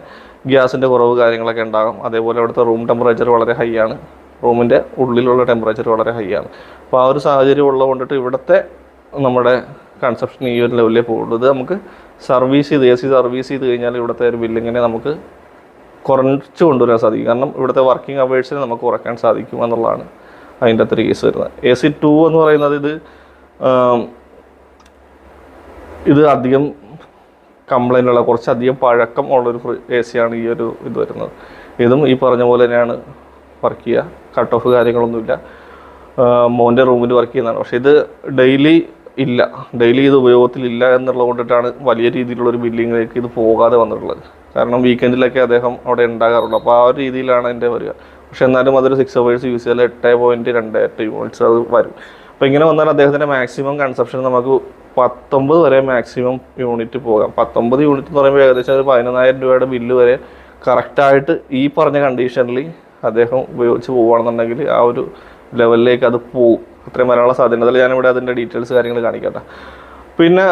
ഗ്യാസിന്റെ കുറവ് കാര്യങ്ങളൊക്കെ ഉണ്ടാകും. അതേപോലെ അവിടുത്തെ റൂം ടെമ്പറേച്ചർ വളരെ ഹൈ ആണ്. റൂമിന്റെ ഉള്ളിലുള്ള ടെമ്പറേച്ചർ വളരെ ഹൈ ആണ്. അപ്പോൾ ആ ഒരു സാഹചര്യം ഉള്ളത് കൊണ്ടിട്ട് ഇവിടുത്തെ നമ്മുടെ കൺസെപ്ഷൻ ഈ ഒരു ലെവലിലേ പോകുള്ളൂ ഇത് നമുക്ക് സർവീസ് ചെയ്ത് എ സി സർവീസ് ചെയ്ത് കഴിഞ്ഞാൽ ഇവിടുത്തെ ഒരു ബില്ലിങ്ങിനെ നമുക്ക് കുറച്ച് കൊണ്ടുവരാൻ സാധിക്കും. കാരണം ഇവിടുത്തെ വർക്കിംഗ് അവേഴ്സിനെ നമുക്ക് കുറയ്ക്കാൻ സാധിക്കും എന്നുള്ളതാണ് അതിന്റെ അത്ര കേസ് വരുന്നത്. എ സി ടു എന്ന് പറയുന്നത് ഇത് ഇത് അധികം കംപ്ലൈന്റ് ഉള്ള കുറച്ചധികം പഴക്കം ഉള്ളൊരു എ സിയാണ് ഈ ഒരു ഇത് വരുന്നത്. ഇതും ഈ പറഞ്ഞ പോലെ തന്നെയാണ് വർക്ക് ചെയ്യുക. കട്ട് ഓഫ് കാര്യങ്ങളൊന്നുമില്ല. മോന്റെ റൂമിൽ വർക്ക് ചെയ്യുന്നതാണ്. പക്ഷേ ഇത് ഡെയിലി ഇല്ല. ഡെയിലി ഇത് ഉപയോഗത്തിലില്ല എന്നുള്ളത് കൊണ്ടിട്ടാണ് വലിയ രീതിയിലുള്ള ഒരു ബില്ലിങ്ങിലേക്ക് ഇത് പോകാതെ വന്നിട്ടുള്ളത്. കാരണം വീക്കെൻഡിലൊക്കെ അദ്ദേഹം അവിടെ ഉണ്ടാകാറുള്ളൂ. അപ്പോൾ ആ ഒരു രീതിയിലാണ് എന്റെ വരിക. പക്ഷേ എന്നാലും അതൊരു സിക്സ് അവേഴ്സ് യൂസ് ചെയ്താൽ എട്ട് പോയിന്റ് രണ്ട് എട്ട് യൂണിറ്റ്സ് അത് വരും. അപ്പോൾ ഇങ്ങനെ വന്നാൽ അദ്ദേഹത്തിന്റെ മാക്സിമം കൺസപ്ഷൻ നമുക്ക് പത്തൊമ്പത് വരെ മാക്സിമം യൂണിറ്റ് പോകാം. പത്തൊമ്പത് യൂണിറ്റ് എന്ന് പറയുമ്പോൾ ഏകദേശം ഒരു പതിനൊന്നായിരം രൂപയുടെ ബില്ല് വരെ കറക്റ്റായിട്ട് ഈ പറഞ്ഞ കണ്ടീഷനിൽ അദ്ദേഹം ഉപയോഗിച്ച് പോവുകയാണെന്നുണ്ടെങ്കിൽ ആ ഒരു ലെവലിലേക്ക് അത് പോവും. അത്രയും വരാനുള്ള സാധ്യത ഞാനിവിടെ അതിന്റെ ഡീറ്റെയിൽസ് കാര്യങ്ങൾ കാണിക്കട്ടെ. പിന്നെ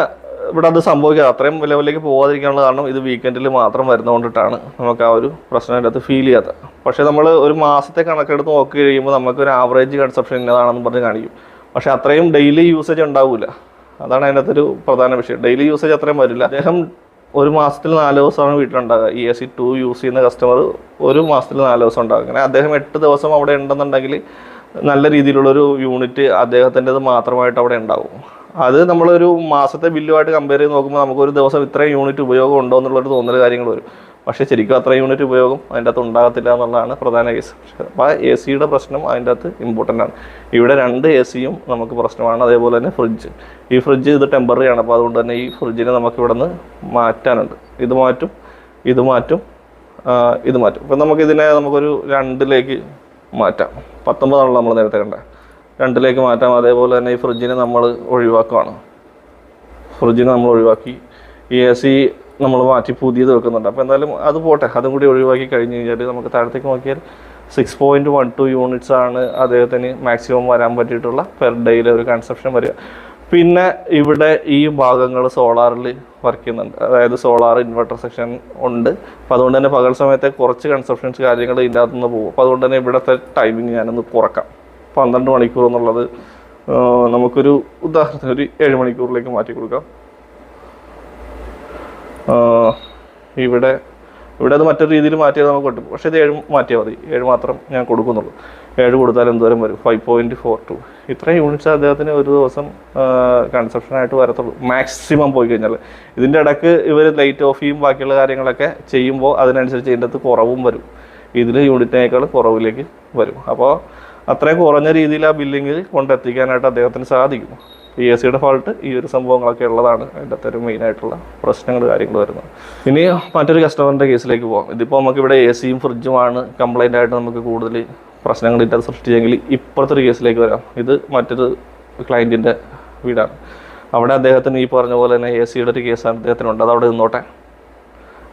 ഇവിടെ അത് സംഭവിക്കാതെ അത്രയും ലെവലിലേക്ക് പോകാതിരിക്കാനുള്ള കാരണം ഇത് വീക്കെൻഡിൽ മാത്രം വരുന്നതുകൊണ്ടിട്ടാണ് നമുക്ക് ആ ഒരു പ്രശ്നം അതിന്റെ അകത്ത് ഫീൽ ചെയ്യാത്ത പക്ഷേ നമ്മൾ ഒരു മാസത്തെ കണക്കെടുത്ത് നോക്കി കഴിയുമ്പോൾ നമുക്ക് ഒരു ആവറേജ് കൺസപ്ഷൻ ഇന്നതാണെന്ന് പറഞ്ഞ് കാണിക്കും. പക്ഷേ അത്രയും ഡെയിലി യൂസേജ് ഉണ്ടാവില്ല അതാണ് അതിന്റെ ഒരു പ്രധാന വിഷയം. ഡെയിലി യൂസേജ് അത്രയും വരില്ല. അദ്ദേഹം ഒരു മാസത്തിൽ നാല് ദിവസമാണ് വീട്ടിലുണ്ടാകുക ഇ എ സി ടു യൂസ് ചെയ്യുന്ന കസ്റ്റമർ ഒരു മാസത്തിൽ നാല് ദിവസം ഉണ്ടാകും അങ്ങനെ അദ്ദേഹം എട്ട് ദിവസം അവിടെ ഉണ്ടെന്നുണ്ടെങ്കിൽ നല്ല രീതിയിലുള്ളൊരു യൂണിറ്റ് അദ്ദേഹത്തിന്റെത് മാത്രമായിട്ട് അവിടെ ഉണ്ടാവും. അത് നമ്മളൊരു മാസത്തെ ബില്ലുമായിട്ട് കമ്പയർ ചെയ്ത് നോക്കുമ്പോൾ നമുക്കൊരു ദിവസം ഇത്രയും യൂണിറ്റ് ഉപയോഗം ഉണ്ടോ എന്നുള്ളൊരു തോന്നൽ കാര്യങ്ങൾ വരും. പക്ഷേ ശരിക്കും അത്ര യൂണിറ്റ് ഉപയോഗം അതിന്റെ അകത്ത് ഉണ്ടാകത്തില്ല എന്നുള്ളതാണ് പ്രധാന കേസ്. അപ്പോൾ എ സിയുടെ പ്രശ്നം അതിന്റെ അകത്ത് ഇമ്പോർട്ടന്റ് ആണ്. ഇവിടെ രണ്ട് എ സിയും നമുക്ക് പ്രശ്നമാണ്. അതേപോലെ തന്നെ ഫ്രിഡ്ജ് ഈ ഫ്രിഡ്ജ് ഇത് ടെമ്പററി ആണ്. അപ്പോൾ അതുകൊണ്ട് തന്നെ ഈ ഫ്രിഡ്ജിനെ നമുക്ക് ഇവിടെ നിന്ന് മാറ്റാനുണ്ട്. ഇത് മാറ്റും ഇത് മാറ്റും ഇത് മാറ്റും. ഇപ്പം നമുക്കിതിനെ നമുക്കൊരു രണ്ടിലേക്ക് മാറ്റാം. പത്തൊമ്പതാണല്ലോ നമ്മൾ നേരത്തെ കണ്ടത് രണ്ടിലേക്ക് മാറ്റാം. അതേപോലെ തന്നെ ഈ ഫ്രിഡ്ജിനെ നമ്മൾ ഒഴിവാക്കുകയാണ്. ഫ്രിഡ്ജിനെ നമ്മൾ ഒഴിവാക്കി. ഈ എ സി നമ്മൾ മാറ്റി പുതിയത് വെക്കുന്നുണ്ട്. അപ്പോൾ എന്തായാലും അത് പോട്ടെ. അതും കൂടി ഒഴിവാക്കി കഴിഞ്ഞ് കഴിഞ്ഞാൽ നമുക്ക് താഴത്തേക്ക് നോക്കിയാൽ six point one two units ആണ് അദ്ദേഹത്തിന് മാക്സിമം വരാൻ പറ്റിയിട്ടുള്ള പെർ ഡേയിലെ ഒരു കൺസപ്ഷൻ വരിക. പിന്നെ ഇവിടെ ഈ ഭാഗങ്ങൾ സോളാറിൽ വർക്ക് ചെയ്യുന്നുണ്ട്. അതായത് സോളാർ ഇൻവെർട്ടർ സെക്ഷൻ ഉണ്ട്. അപ്പോൾ അതുകൊണ്ട് തന്നെ പകൽ സമയത്തെ കുറച്ച് കൺസപ്ഷൻസ് കാര്യങ്ങൾ ഇതിന്റെ നിന്ന് പോകും. അപ്പോൾ അതുകൊണ്ട് തന്നെ ഇവിടുത്തെ ടൈമിങ് ഞാനൊന്ന് കുറക്കാം. പന്ത്രണ്ട് മണിക്കൂർ എന്നുള്ളത് നമുക്കൊരു ഉദാഹരണത്തിന് ഒരു ഏഴ് മണിക്കൂറിലേക്ക് മാറ്റി കൊടുക്കാം. ഇവിടെ ഇവിടെ അത് മറ്റൊരു രീതിയിൽ മാറ്റിയാൽ നമുക്ക് കിട്ടും. പക്ഷേ ഇത് ഏഴ് മാറ്റിയാൽ മതി. ഏഴ് മാത്രം ഞാൻ കൊടുക്കുന്നുള്ളൂ. ഏഴ് കൊടുത്താൽ എന്തോരം വരും? ഫൈവ് പോയിന്റ് ഫോർ ടു ഇത്രയും യൂണിറ്റ്സ് അദ്ദേഹത്തിന് ഒരു ദിവസം കൺസപ്ഷനായിട്ട് വരത്തുള്ളൂ. മാക്സിമം പോയി കഴിഞ്ഞാൽ. ഇതിന്റെ ഇടയ്ക്ക് ഇവർ ലൈറ്റ് ഓഫ് ചെയ്യും ബാക്കിയുള്ള കാര്യങ്ങളൊക്കെ ചെയ്യുമ്പോൾ അതിനനുസരിച്ച് ഇതിന്റെ അകത്ത് കുറവും വരും. ഇതിൽ യൂണിറ്റിനേക്കാൾ കുറവിലേക്ക് വരും. അപ്പോൾ അത്രയും കുറഞ്ഞ രീതിയിൽ ആ ബില്ലിങ്ങിൽ കൊണ്ടെത്തിക്കാനായിട്ട് അദ്ദേഹത്തിന് സാധിക്കും. പി എ സിയുടെ ഫാൾട്ട് ഈ ഒരു സംഭവങ്ങളൊക്കെ ഉള്ളതാണ് അതിന്റെ അകത്തൊരു മെയിനായിട്ടുള്ള പ്രശ്നങ്ങൾ കാര്യങ്ങൾ വരുന്നത്. ഇനി മറ്റൊരു കസ്റ്റമറിന്റെ കേസിലേക്ക് പോകാം ഇതിപ്പോൾ നമുക്ക് ഇവിടെ എ സിയും ഫ്രിഡ്ജുമാണ് കംപ്ലൈന്റ് ആയിട്ട് നമുക്ക് കൂടുതൽ പ്രശ്നങ്ങൾ ഇതിന്റെ സൃഷ്ടിച്ചെങ്കിൽ ഇപ്പുറത്തെ ഒരു കേസിലേക്ക് വരാം. ഇത് മറ്റൊരു ക്ലയന്റിന്റെ വീടാണ്. അവിടെ അദ്ദേഹത്തിന് ഈ പറഞ്ഞ പോലെ തന്നെ എ സിയുടെ ഒരു കേസാണ് അദ്ദേഹത്തിനുണ്ട്. അത് അവിടെ നിന്നോട്ടെ.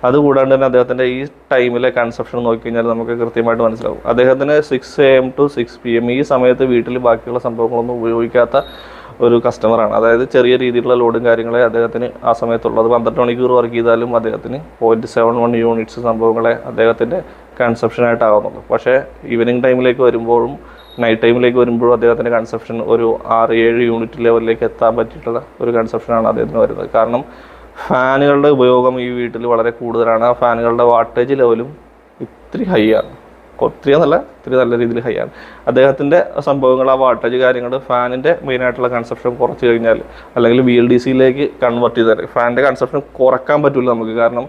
അതുകൂടാണ്ട് തന്നെ അദ്ദേഹത്തിന്റെ ഈ ടൈമിലെ കൺസെപ്ഷൻ നോക്കിക്കഴിഞ്ഞാൽ നമുക്ക് കൃത്യമായിട്ട് മനസ്സിലാവും. അദ്ദേഹത്തിന് six A M to six P M ഈ സമയത്ത് വീട്ടിൽ ബാക്കിയുള്ള സംഭവങ്ങളൊന്നും ഉപയോഗിക്കാത്ത ഒരു കസ്റ്റമറാണ് അതായത് ചെറിയ രീതിയിലുള്ള ലോഡും കാര്യങ്ങളെ അദ്ദേഹത്തിന് ആ സമയത്തുള്ളത് പന്ത്രണ്ട് മണിക്കൂർ വർക്ക് ചെയ്താലും അദ്ദേഹത്തിന് പോയിന്റ് സെവൻ വൺ യൂണിറ്റ്സ് സംഭവങ്ങളെ അദ്ദേഹത്തിന്റെ കൺസപ്ഷനായിട്ടാകുന്നുള്ളൂ പക്ഷേ ഈവനിങ് ടൈമിലേക്ക് വരുമ്പോഴും നൈറ്റ് ടൈമിലേക്ക് വരുമ്പോഴും അദ്ദേഹത്തിന്റെ കൺസപ്ഷൻ ഒരു ആറ് ഏഴ് യൂണിറ്റ് ലെവലിലേക്ക് എത്താൻ പറ്റിയിട്ടുള്ള ഒരു കൺസപ്ഷനാണ് അദ്ദേഹത്തിന് വരുന്നത്. കാരണം ഫാനുകളുടെ ഉപയോഗം ഈ വീട്ടിൽ വളരെ കൂടുതലാണ്. ആ ഫാനുകളുടെ വാട്ടേജ് ലെവലും ഇത്തിരി ഹൈ ആണ്. ഒത്തിരി എന്നല്ല ഒത്തിരി നല്ല രീതിയിൽ ഹൈ ആണ്. അദ്ദേഹത്തിന്റെ സംഭവങ്ങൾ ആ വാട്ടേജ് കാര്യങ്ങൾ ഫാനിന്റെ മെയിനായിട്ടുള്ള കൺസെപ്ഷൻ കുറച്ച് കഴിഞ്ഞാൽ അല്ലെങ്കിൽ വി എൽ ഡി സിയിലേക്ക് കൺവേർട്ട് ചെയ്താൽ ഫാനിന്റെ കൺസെപ്ഷൻ കുറയ്ക്കാൻ പറ്റില്ല നമുക്ക്. കാരണം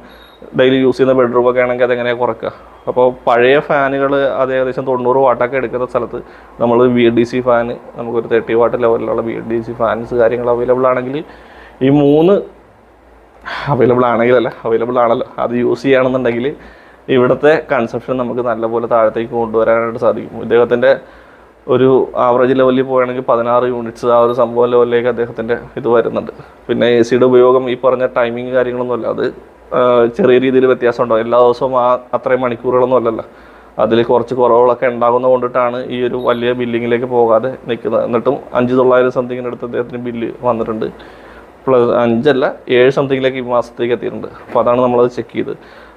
ഡെയിലി യൂസ് ചെയ്യുന്ന ബെഡ്റൂമൊക്കെ ആണെങ്കിൽ അതെങ്ങനെയാണ് കുറക്കുക? അപ്പോൾ പഴയ ഫാനുകൾ അത് ഏകദേശം തൊണ്ണൂറ് വാട്ടൊക്കെ എടുക്കുന്ന സ്ഥലത്ത് നമ്മൾ V L D C fan നമുക്കൊരു തേർട്ടി വാട്ട് ലെവലിലുള്ള V L D C fans കാര്യങ്ങൾ അവൈലബിൾ ആണെങ്കിൽ ഈ മൂന്ന് അവൈലബിൾ ആണെങ്കിലല്ല അവൈലബിൾ ആണല്ലോ. അത് യൂസ് ചെയ്യുകയാണെന്നുണ്ടെങ്കിൽ ഇവിടുത്തെ കൺസെപ്ഷൻ നമുക്ക് നല്ലപോലെ താഴത്തേക്ക് കൊണ്ടുവരാനായിട്ട് സാധിക്കും. ഇദ്ദേഹത്തിന്റെ ഒരു ആവറേജ് ലെവലിൽ പോവുകയാണെങ്കിൽ പതിനാറ് യൂണിറ്റ്സ് ആ ഒരു സംഭവ ലെവലിലേക്ക് അദ്ദേഹത്തിന്റെ ഇത് വരുന്നുണ്ട്. പിന്നെ എ സിയുടെ ഉപയോഗം ഈ പറഞ്ഞ ടൈമിങ് കാര്യങ്ങളൊന്നുമല്ല അത് ചെറിയ രീതിയിൽ വ്യത്യാസം ഉണ്ടാവും. എല്ലാ ദിവസവും ആ അത്രയും മണിക്കൂറുകളൊന്നും അല്ലല്ലോ. അതിൽ കുറച്ച് കുറവുകളൊക്കെ ഉണ്ടാകുന്ന കൊണ്ടിട്ടാണ് ഈ ഒരു വലിയ ബില്ലിങ്ങിലേക്ക് പോകാതെ നിൽക്കുന്നത്. എന്നിട്ടും അഞ്ച് തൊള്ളായിരം സംതിങ്ങിന്റെ അടുത്ത് അദ്ദേഹത്തിന് ബില്ല് വന്നിട്ടുണ്ട്. പ്ലസ് അഞ്ചല്ല ഏഴ് സംതിങ്ങിലേക്ക് ഈ മാസത്തേക്ക് എത്തിയിട്ടുണ്ട്. അപ്പോൾ അതാണ് നമ്മളത് ചെക്ക് ചെയ്ത്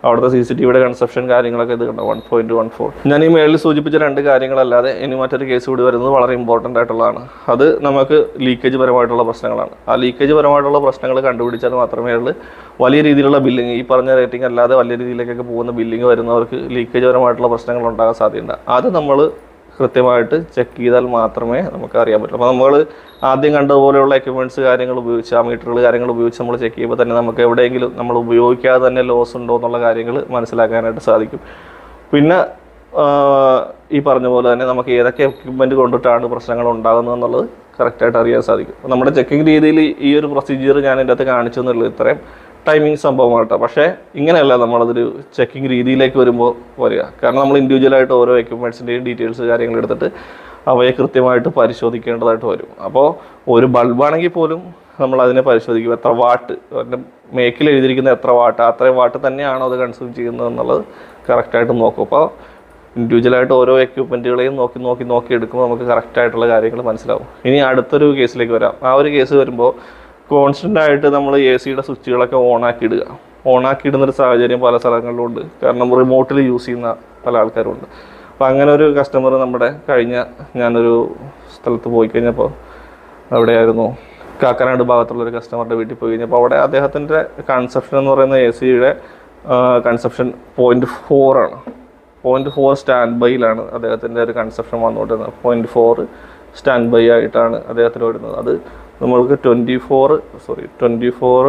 അവിടുത്തെ സി സി ടി വിയുടെ കൺസെപ്ഷൻ കാര്യങ്ങളൊക്കെ ഇത് കണ്ടോ? വൺ പോയിന്റ് വൺ ഫോർ ഞാൻ ഈ മേളിൽ സൂചിപ്പിച്ച രണ്ട് കാര്യങ്ങളല്ലാതെ ഇനി മറ്റൊരു കേസ് കൂടി വരുന്നത് വളരെ ഇമ്പോർട്ടന്റ് ആയിട്ടുള്ളതാണ്. അത് നമുക്ക് ലീക്കേജ് പരമായിട്ടുള്ള പ്രശ്നങ്ങളാണ്. ആ ലീക്കേജ് പരമായിട്ടുള്ള പ്രശ്നങ്ങൾ കണ്ടുപിടിച്ചാൽ മാത്രമേ ഉള്ളൂ. വലിയ രീതിയിലുള്ള ബില്ലിംഗ് ഈ പറഞ്ഞ റേറ്റിംഗ് അല്ലാതെ വലിയ രീതിയിലേക്കൊക്കെ പോകുന്ന ബില്ലിംഗ് വരുന്നവർക്ക് ലീക്കേജ് പരമായിട്ടുള്ള പ്രശ്നങ്ങൾ ഉണ്ടാകാൻ സാധ്യതയുണ്ട്. അത് നമ്മൾ കൃത്യമായിട്ട് ചെക്ക് ചെയ്താൽ മാത്രമേ നമുക്ക് അറിയാൻ പറ്റൂ. അപ്പോൾ നമ്മൾ ആദ്യം കണ്ടതുപോലെയുള്ള എക്യുപ്മെന്റ്സ് കാര്യങ്ങൾ ഉപയോഗിച്ച് ആ മീറ്ററുകൾ കാര്യങ്ങൾ ഉപയോഗിച്ച് നമ്മൾ ചെക്ക് ചെയ്യുമ്പോൾ തന്നെ നമുക്ക് എവിടെയെങ്കിലും നമ്മൾ ഉപയോഗിക്കാതെ തന്നെ ലോസ് ഉണ്ടോ എന്നുള്ള കാര്യങ്ങൾ മനസ്സിലാക്കാനായിട്ട് സാധിക്കും. പിന്നെ ഈ പറഞ്ഞ പോലെ തന്നെ നമുക്ക് ഏതൊക്കെ എക്യുപ്മെന്റ് കൊണ്ടിട്ടാണ് പ്രശ്നങ്ങൾ ഉണ്ടാകുന്നത് എന്നുള്ളത് കറക്റ്റായിട്ട് അറിയാൻ സാധിക്കും. നമ്മുടെ ചെക്കിംഗ് രീതിയിൽ ഈ ഒരു പ്രൊസീജിയർ ഞാൻ എന്റെ അകത്ത് കാണിച്ചു എന്നുള്ളത് ഇത്രയും. ടൈമിംഗ് സംഭവമാണ് കേട്ടോ പക്ഷേ ഇങ്ങനെയല്ല നമ്മളതൊരു ചെക്കിംഗ് രീതിയിലേക്ക് വരുമ്പോൾ വരിക. കാരണം നമ്മൾ ഇൻഡിവിജ്വലായിട്ട് ഓരോ എക്യുപ്മെന്റ്സിന്റെയും ഡീറ്റെയിൽസ് കാര്യങ്ങൾ എടുത്തിട്ട് അവയെ കൃത്യമായിട്ട് പരിശോധിക്കേണ്ടതായിട്ട് വരും. അപ്പോൾ ഒരു ബൾബാണെങ്കിൽ പോലും നമ്മൾ അതിനെ പരിശോധിക്കും. എത്ര വാട്ട് അതിന്റെ മേക്കിൽ എഴുതിയിരിക്കുന്ന എത്ര വാട്ട് അത്രയും വാട്ട് തന്നെയാണോ അത് കൺസ്യൂം ചെയ്യുന്നത് എന്നുള്ളത് കറക്റ്റായിട്ട് നോക്കും. അപ്പോൾ ഇൻഡിവിജ്വലായിട്ട് ഓരോ എക്യുപ്മെന്റുകളെയും നോക്കി നോക്കി നോക്കി എടുക്കുമ്പോൾ നമുക്ക് കറക്റ്റായിട്ടുള്ള കാര്യങ്ങൾ മനസ്സിലാവും. ഇനി അടുത്തൊരു കേസിലേക്ക് വരാം. ആ ഒരു കേസ് വരുമ്പോൾ കോൺസ്റ്റന്റ് ആയിട്ട് നമ്മൾ എ സിയുടെ സ്വിച്ചുകളൊക്കെ ഓണാക്കി ഇടുക. ഓണാക്കി ഇടുന്നൊരു സാഹചര്യം പല സ്ഥലങ്ങളിലും ഉണ്ട് കാരണം റിമോട്ടിൽ യൂസ് ചെയ്യുന്ന പല ആൾക്കാരുണ്ട്. അപ്പോൾ അങ്ങനെ ഒരു കസ്റ്റമർ നമ്മുടെ കഴിഞ്ഞ ഞാനൊരു സ്ഥലത്ത് പോയി കഴിഞ്ഞപ്പോൾ അവിടെയായിരുന്നു. കാക്കനാട് ഭാഗത്തുള്ള ഒരു കസ്റ്റമറുടെ വീട്ടിൽ പോയി കഴിഞ്ഞപ്പോൾ അവിടെ അദ്ദേഹത്തിന്റെ കൺസെപ്ഷൻ എന്ന് പറയുന്ന എ സിയുടെ കൺസെപ്ഷൻ പോയിന്റ് ഫോർ ആണ്. പോയിന്റ് ഫോർ സ്റ്റാൻഡ് ബൈയിലാണ് അദ്ദേഹത്തിന്റെ ഒരു കൺസെപ്ഷൻ വന്നുകൊണ്ടിരുന്നത്. പോയിന്റ് ഫോർ സ്റ്റാൻഡ് ബൈ ആയിട്ടാണ് അദ്ദേഹത്തിന് വരുന്നത്. അത് നമ്മൾക്ക് twenty four sorry twenty four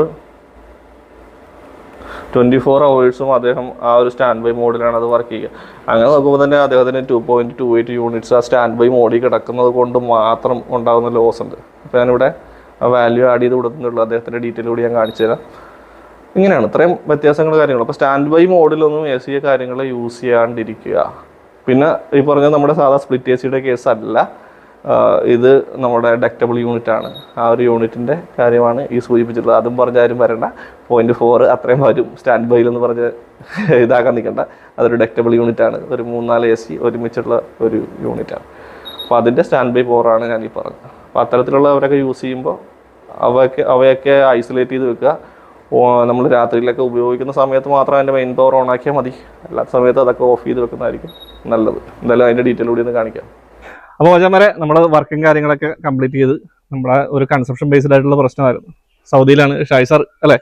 twenty four അവേഴ്സും അദ്ദേഹം ആ ഒരു സ്റ്റാൻഡ് ബൈ മോഡിലാണ് അത് വർക്ക് ചെയ്യുക. അങ്ങനെ നോക്കുമ്പോൾ തന്നെ അദ്ദേഹത്തിന് two point two eight units ആ സ്റ്റാൻഡ് ബൈ മോഡിൽ കിടക്കുന്നത് കൊണ്ട് മാത്രം ഉണ്ടാകുന്ന ലോസ് ഉണ്ട്. അപ്പോൾ ഞാനിവിടെ ആ വാല്യൂ ആഡ് ചെയ്ത് കൊടുക്കുന്നുള്ളൂ അദ്ദേഹത്തിന്റെ ഡീറ്റെയിൽ കൂടി ഞാൻ കാണിച്ചു തരാം. ഇങ്ങനെയാണ് ഇത്രയും വ്യത്യാസങ്ങൾ കാര്യങ്ങൾ. അപ്പോൾ സ്റ്റാൻഡ് ബൈ മോഡിലൊന്നും എ സി കാര്യങ്ങൾ യൂസ് ചെയ്യാണ്ടിരിക്കുക. പിന്നെ ഈ പറഞ്ഞ നമ്മുടെ സാധാ സ്പ്ലിറ്റ് എ സിയുടെ കേസ് അല്ല. ഇത് നമ്മുടെ ഡക്റ്റബിൾ യൂണിറ്റ് ആണ്. ആ ഒരു യൂണിറ്റിന്റെ കാര്യമാണ് ഈ സൂചിപ്പിച്ചിട്ടുള്ളത്. അതും പറഞ്ഞാലും വരണ്ട. പോയിന്റ് ഫോർ അത്രയും വരും. സ്റ്റാൻഡ് ബൈയിൽ എന്ന് പറഞ്ഞ് ഇതാക്കാൻ നിൽക്കണ്ട. അതൊരു ഡക്റ്റബിൾ യൂണിറ്റ് ആണ്. ഒരു മൂന്നാൽ എ സി ഒരുമിച്ചുള്ള ഒരു യൂണിറ്റ് ആണ്. അപ്പോൾ അതിന്റെ സ്റ്റാൻഡ് ബൈ ആണ് ഞാൻ ഈ പറഞ്ഞത്. അപ്പോൾ അത്തരത്തിലുള്ളവരൊക്കെ യൂസ് ചെയ്യുമ്പോൾ അവയൊക്കെ അവയൊക്കെ ഐസൊലേറ്റ് ചെയ്ത് വെക്കുക. നമ്മൾ രാത്രിയിലൊക്കെ ഉപയോഗിക്കുന്ന സമയത്ത് മാത്രം അതിന്റെ മെയിൻ പവർ ഓൺ ആക്കിയാൽ മതി. അല്ലാത്ത സമയത്ത് അതൊക്കെ ഓഫ് ചെയ്ത് വെക്കുന്നതായിരിക്കും നല്ലത്. എന്തായാലും അതിന്റെ ഡീറ്റെയിൽ കൂടി ഒന്ന് കാണിക്കാം. അപ്പോൾ മച്ചാമാരെ നമ്മൾ വർക്കും കാര്യങ്ങളൊക്കെ കംപ്ലീറ്റ് ചെയ്ത് നമ്മുടെ ഒരു കൺസെപ്ഷൻ ബേസ്ഡ് ആയിട്ടുള്ള പ്രശ്നമായിരുന്നു. സൗദിയിലാണ് ഷൈസർ അല്ലെ.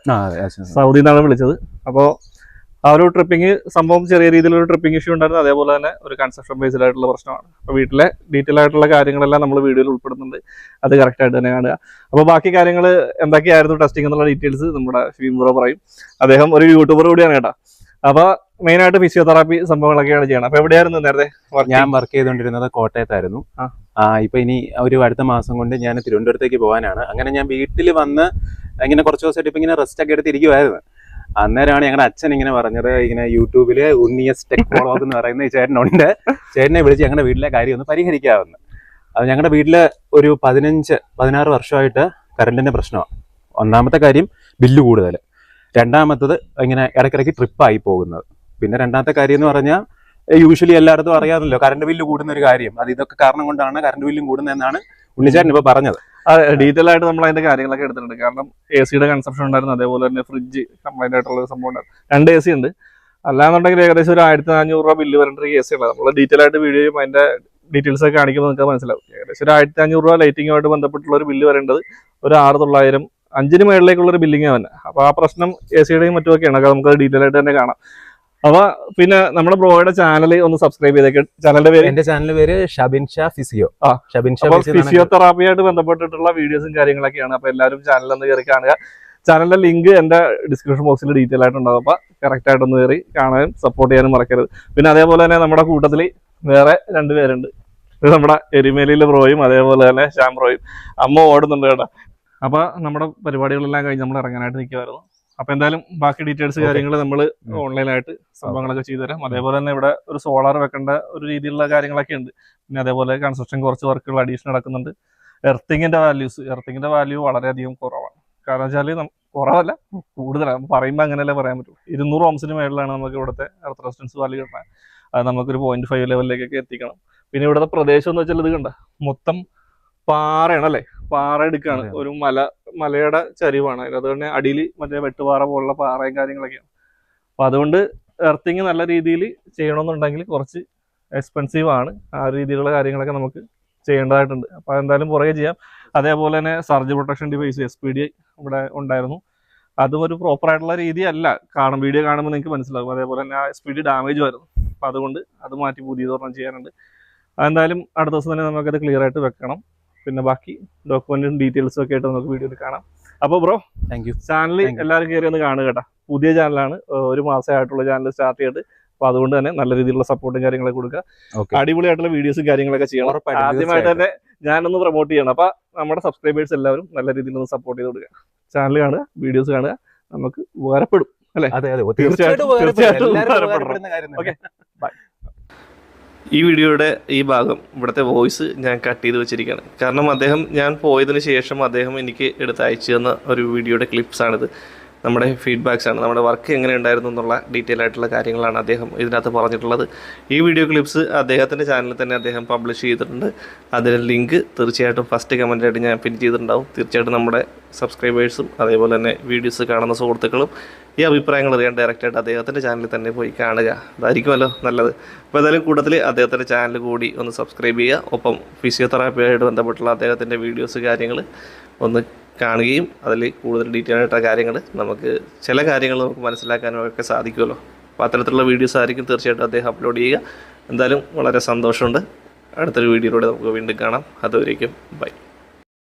സൗദിയിൽ നിന്നാണ് വിളിച്ചത്. അപ്പോൾ ആ ഒരു ട്രിപ്പിംഗ് സംഭവം ചെറിയ രീതിയിലൊരു ട്രിപ്പിംഗ് ഇഷ്യൂ ഉണ്ടായിരുന്നു. അതേപോലെ തന്നെ ഒരു കൺസെപ്ഷൻ ബേസ്ഡ് ആയിട്ടുള്ള പ്രശ്നമാണ്. അപ്പോൾ വീട്ടിലെ ഡീറ്റെയിൽ ആയിട്ടുള്ള കാര്യങ്ങളെല്ലാം നമ്മൾ വീഡിയോയിൽ ഉൾപ്പെടുന്നുണ്ട്. അത് കറക്റ്റായിട്ട് തന്നെ കാണുക. അപ്പോൾ ബാക്കി കാര്യങ്ങൾ എന്തൊക്കെയായിരുന്നു ടെസ്റ്റിംഗ് എന്നുള്ള ഡീറ്റെയിൽസ് നമ്മുടെ ഫീം ബ്രോ പറയും. അദ്ദേഹം ഒരു യൂട്യൂബർ കൂടിയാണ് കേട്ടോ. അപ്പോൾ മെയിനായിട്ട് ഫിസിയോതെറാപ്പി സംഭവങ്ങളൊക്കെയാണ് ചെയ്യണം അപ്പൊ എവിടെയായിരുന്നു നേരത്തെ ഞാൻ വർക്ക് ചെയ്തുകൊണ്ടിരുന്നത് കോട്ടയത്തായിരുന്നു. ആ. ഇപ്പൊ ഇനി ഒരു അടുത്ത മാസം കൊണ്ട് ഞാൻ തിരുവനന്തപുരത്തേക്ക് പോകാനാണ്. അങ്ങനെ ഞാൻ വീട്ടിൽ വന്ന് ഇങ്ങനെ കുറച്ച് ദിവസമായിട്ട് ഇപ്പൊ ഇങ്ങനെ റെസ്റ്റ് ഒക്കെ എടുത്ത് ഇരിക്കുമായിരുന്നു അന്നേരമാണ് ഞങ്ങളുടെ അച്ഛൻ ഇങ്ങനെ പറഞ്ഞത് ഇങ്ങനെ യൂട്യൂബിൽ ഉണ്ണിയസ് ടെക്നോളോഗ് എന്ന് പറയുന്ന ചേട്ടനുണ്ട്. ചേട്ടനെ വിളിച്ച് ഞങ്ങളുടെ വീട്ടിലെ കാര്യം ഒന്ന് പരിഹരിക്കാവുന്ന അത് ഞങ്ങളുടെ വീട്ടിൽ ഒരു പതിനഞ്ച് പതിനാറ് വർഷമായിട്ട് കറണ്ടിന്റെ പ്രശ്നമാണ് ഒന്നാമത്തെ കാര്യം ബില്ല് കൂടുതൽ രണ്ടാമത്തത് ഇങ്ങനെ ഇടയ്ക്കിടയ്ക്ക് ട്രിപ്പായി പോകുന്നത്. പിന്നെ രണ്ടാമത്തെ കാര്യം എന്ന് പറഞ്ഞാൽ യൂഷ്വലി എല്ലായിടത്തും അറിയാമല്ലോ കറണ്ട് ബില്ല് കൂടുന്ന ഒരു കാര്യം. അത് ഇതൊക്കെ കാരണം കൊണ്ടാണ് കറണ്ട് ബില്ലും കൂടുന്നതെന്നാണ് ഉണ്ണിച്ചാരൻ ഇപ്പോൾ പറഞ്ഞത്. ഡീറ്റെയിൽ ആയിട്ട് നമ്മൾ അതിന്റെ കാര്യങ്ങളൊക്കെ എടുത്തിട്ടുണ്ട്. കാരണം എ സിയുടെ കൺസെപ്ഷൻ ഉണ്ടായിരുന്നു അതേപോലെ തന്നെ ഫ്രിഡ്ജ് കംപ്ലൈന്റ് ആയിട്ടുള്ള സംഭവം ഉണ്ടായിരുന്നു. രണ്ട് എ സി ഉണ്ട്. അല്ലാന്നുണ്ടെങ്കിൽ ഏകദേശം ഒരു ആയിരത്തി നാനൂറ് രൂപ ബില്ല് വരേണ്ട ഒരു എ സി ഉള്ളത് നമ്മൾ ഡീറ്റെയിൽ ആയിട്ട് വീഡിയോയും അതിന്റെ ഡീറ്റെയിൽസ് ഒക്കെ കാണിക്കുമ്പോൾ നിങ്ങൾക്ക് മനസ്സിലാവും. ഏകദേശം ഒരു ആയിരത്തി അഞ്ഞൂറ് രൂപ ലൈറ്റിങ്ങുമായിട്ട് ബന്ധപ്പെട്ടുള്ള ഒരു ബില്ല് വരേണ്ടത് ഒരു ആറ് തൊള്ളായിരം അഞ്ചിന് മേളിലേക്കുള്ള ഒരു ബില്ലിംഗ് തന്നെ അപ്പോൾ ആ പ്രശ്നം എ സിയുടെയും മറ്റുമൊക്കെയാണ്. അപ്പോൾ നമുക്ക് ഡീറ്റെയിൽ ആയിട്ട് തന്നെ കാണാം. അപ്പോൾ പിന്നെ നമ്മുടെ ബ്രോയുടെ ചാനൽ ഒന്ന് സബ്സ്ക്രൈബ് ചെയ്തേക്ക്. ചാനലിന്റെ പേര്? എന്റെ ചാനൽ പേര് ഷബിൻ ഷാ ഫിസിയോ ആ. ഷബിൻ ഷാ ഫിസിയോതെറാപ്പിയായിട്ട് ബന്ധപ്പെട്ടിട്ടുള്ള വീഡിയോസും കാര്യങ്ങളൊക്കെയാണ്. അപ്പോൾ എല്ലാവരും ചാനൽ ഒന്ന് കയറി കാണുക. ചാനലിന്റെ ലിങ്ക് എന്റെ ഡിസ്ക്രിപ്ഷൻ ബോക്സിൽ ഡീറ്റെയിൽ ആയിട്ടുണ്ടാവും. അപ്പോൾ കറക്റ്റ് ആയിട്ടൊന്ന് കയറി കാണാനും സപ്പോർട്ട് ചെയ്യാനും മറക്കരുത്. പിന്നെ അതേപോലെ തന്നെ നമ്മുടെ കൂട്ടത്തിൽ വേറെ രണ്ടുപേരുണ്ട് ഇത് നമ്മുടെ എരിമേലിയിലെ ബ്രോയും അതേപോലെ തന്നെ ശ്യാം ബ്രോയും അമ്മ ഓടുന്നുണ്ട് കേട്ടോ. അപ്പൊ നമ്മുടെ പരിപാടികളെല്ലാം കഴിഞ്ഞ് നമ്മൾ ഇറങ്ങാനായിട്ട് നിൽക്കുമായിരുന്നു അപ്പൊ എന്തായാലും ബാക്കി ഡീറ്റെയിൽസ്. കാര്യങ്ങൾ നമ്മൾ ഓൺലൈനായിട്ട് സംഭവങ്ങളൊക്കെ ചെയ്തു തരാം. അതേപോലെ തന്നെ ഇവിടെ ഒരു സോളാർ വെക്കേണ്ട ഒരു രീതിയിലുള്ള കാര്യങ്ങളൊക്കെ ഉണ്ട്. പിന്നെ അതേപോലെ കൺസ്ട്രക്ഷൻ കുറച്ച് വർക്കുകൾ അഡീഷണൽ നടക്കുന്നുണ്ട്. എർത്തിങ്ങിന്റെ വാല്യൂസ് എർത്തിങ്ങിന്റെ വാല്യൂ വളരെയധികം കുറവാണ്. കാരണം വെച്ചാൽ കുറവല്ല കൂടുതലാണ്. പറയുമ്പോൾ അങ്ങനെയല്ലേ പറയാൻ പറ്റും. ഇരുന്നൂറ് ഓംസിന് മേളിലാണ് നമുക്ക് ഇവിടുത്തെ എർത്ത് റെസിസ്റ്റൻസ് വാല്യൂ കിട്ടുന്നത് അത് നമുക്കൊരു പോയിന്റ് ഫൈവ് ലെവലിലേക്കൊക്കെ എത്തിക്കണം. പിന്നെ ഇവിടുത്തെ പ്രദേശം എന്ന് വെച്ചാൽ ഇത് കണ്ട? മൊത്തം പാറയാണ് അല്ലേ? പാറ എടുക്കാണ് ഒരു മല മലയുടെ ചരിവാണ്. അത് തന്നെ അടിയിൽ മറ്റേ വെട്ടുപാറ പോലുള്ള പാറയും കാര്യങ്ങളൊക്കെയാണ്. അപ്പൊ അതുകൊണ്ട് എർത്തിങ് നല്ല രീതിയിൽ ചെയ്യണമെന്നുണ്ടെങ്കിൽ കുറച്ച് എക്സ്പെൻസീവ് ആണ്. ആ രീതിയിലുള്ള കാര്യങ്ങളൊക്കെ നമുക്ക് ചെയ്യേണ്ടതായിട്ടുണ്ട്. അപ്പോൾ എന്തായാലും പുറകെ ചെയ്യാം. അതേപോലെ തന്നെ surge protection device S P D ഇവിടെ ഉണ്ടായിരുന്നു. അതും ഒരു പ്രോപ്പർ ആയിട്ടുള്ള രീതിയല്ല. കാണും വീഡിയോ കാണുമ്പോൾ നിങ്ങൾക്ക് മനസ്സിലാകും. അതേപോലെ തന്നെ ആ എസ് പി ഡി ഡാമേജ് വരുന്നു. അപ്പം അതുകൊണ്ട് അത് മാറ്റി പുതിയത് ചെയ്യാനുണ്ട്. എന്തായാലും അടുത്ത ദിവസം തന്നെ നമുക്കത് ക്ലിയർ ആയിട്ട് വെക്കണം. പിന്നെ ബാക്കി ഡോക്യുമെന്റും ഡീറ്റെയിൽസും ഒക്കെ ആയിട്ട് നമുക്ക് വീഡിയോയിൽ കാണാം. അപ്പോൾ ബ്രോ താങ്ക് യു ചാനൽ എല്ലാവരും കയറി ഒന്ന് കാണുക കേട്ടോ. പുതിയ ചാനലാണ് ഒരു മാസമായിട്ടുള്ള ചാനൽ സ്റ്റാർട്ട് ചെയ്തിട്ട് അപ്പൊ അതുകൊണ്ട് തന്നെ നല്ല രീതിയിലുള്ള സപ്പോർട്ടും കാര്യങ്ങളൊക്കെ കൊടുക്കുക. അടിപൊളിയായിട്ടുള്ള വീഡിയോസും കാര്യങ്ങളൊക്കെ ചെയ്യണം. ആദ്യമായിട്ട് തന്നെ ഞാനൊന്ന് പ്രൊമോട്ട് ചെയ്യണം. അപ്പൊ നമ്മുടെ സബ്സ്ക്രൈബേഴ്സ് എല്ലാവരും നല്ല രീതിയിൽ ഒന്ന് സപ്പോർട്ട് ചെയ്ത് കൊടുക്കുക. ചാനൽ കാണുക വീഡിയോസ് കാണുക നമുക്ക് ഉപകാരപ്പെടും. അതെ അതെ. തീർച്ചയായിട്ടും, ഉപകാരപ്പെടും. ഓക്കെ എല്ലാവരും ഉപകാരപ്പെടും. ഉപകാരപ്പെടുന്ന കാര്യം തന്നെ. Okay. ഈ വീഡിയോയുടെ ഈ ഭാഗം ഇവിടുത്തെ വോയിസ് ഞാൻ കട്ട് ചെയ്ത് വെച്ചിരിക്കുകയാണ്. കാരണം അദ്ദേഹം ഞാൻ പോയതിന് ശേഷം അദ്ദേഹം എനിക്ക് എടുത്ത് അയച്ചു തന്ന ഒരു വീഡിയോയുടെ ക്ലിപ്സാണിത് നമ്മുടെ ഫീഡ്ബാക്സ് ആണ്. നമ്മുടെ വർക്ക് എങ്ങനെ ഉണ്ടായിരുന്നു എന്നുള്ള ഡീറ്റെയിൽ ആയിട്ടുള്ള കാര്യങ്ങളാണ് അദ്ദേഹം ഇതിനകത്ത് പറഞ്ഞിട്ടുള്ളത്. ഈ വീഡിയോ ക്ലിപ്സ് അദ്ദേഹത്തിന്റെ ചാനലിൽ തന്നെ അദ്ദേഹം പബ്ലിഷ് ചെയ്തിട്ടുണ്ട്. അതിന്റെ ലിങ്ക് തീർച്ചയായിട്ടും ഫസ്റ്റ് കമന്റായിട്ട് ഞാൻ പിൻ ചെയ്തിട്ടുണ്ടാവും. തീർച്ചയായിട്ടും നമ്മുടെ സബ്സ്ക്രൈബേഴ്സും അതേപോലെ തന്നെ വീഡിയോസ് കാണുന്ന സുഹൃത്തുക്കളും ഈ അഭിപ്രായങ്ങൾ അറിയാൻ ഡയറക്റ്റായിട്ട് അദ്ദേഹത്തിന്റെ ചാനലിൽ തന്നെ പോയി കാണുക. അതായിരിക്കുമല്ലോ നല്ലത്. അപ്പോൾ ഏതായാലും കൂട്ടത്തിൽ അദ്ദേഹത്തിന്റെ ചാനൽ കൂടി ഒന്ന് സബ്സ്ക്രൈബ് ചെയ്യുക. ഒപ്പം ഫിസിയോതെറാപ്പിയായിട്ട് ബന്ധപ്പെട്ടുള്ള അദ്ദേഹത്തിന്റെ വീഡിയോസ് കാര്യങ്ങൾ ഒന്ന് കാണുകയും അതിൽ കൂടുതൽ ഡീറ്റെയിൽ ആയിട്ടുള്ള കാര്യങ്ങൾ നമുക്ക് ചില കാര്യങ്ങൾ നമുക്ക് മനസ്സിലാക്കാനും ഒക്കെ സാധിക്കുമല്ലോ. അപ്പോൾ അത്തരത്തിലുള്ള വീഡിയോസ് ആയിരിക്കും തീർച്ചയായിട്ടും അദ്ദേഹം അപ്ലോഡ് ചെയ്യുക. എന്തായാലും വളരെ സന്തോഷമുണ്ട്. അടുത്തൊരു വീഡിയോയിലൂടെ നമുക്ക് വീണ്ടും കാണാം. അതുവരേക്കും ബൈ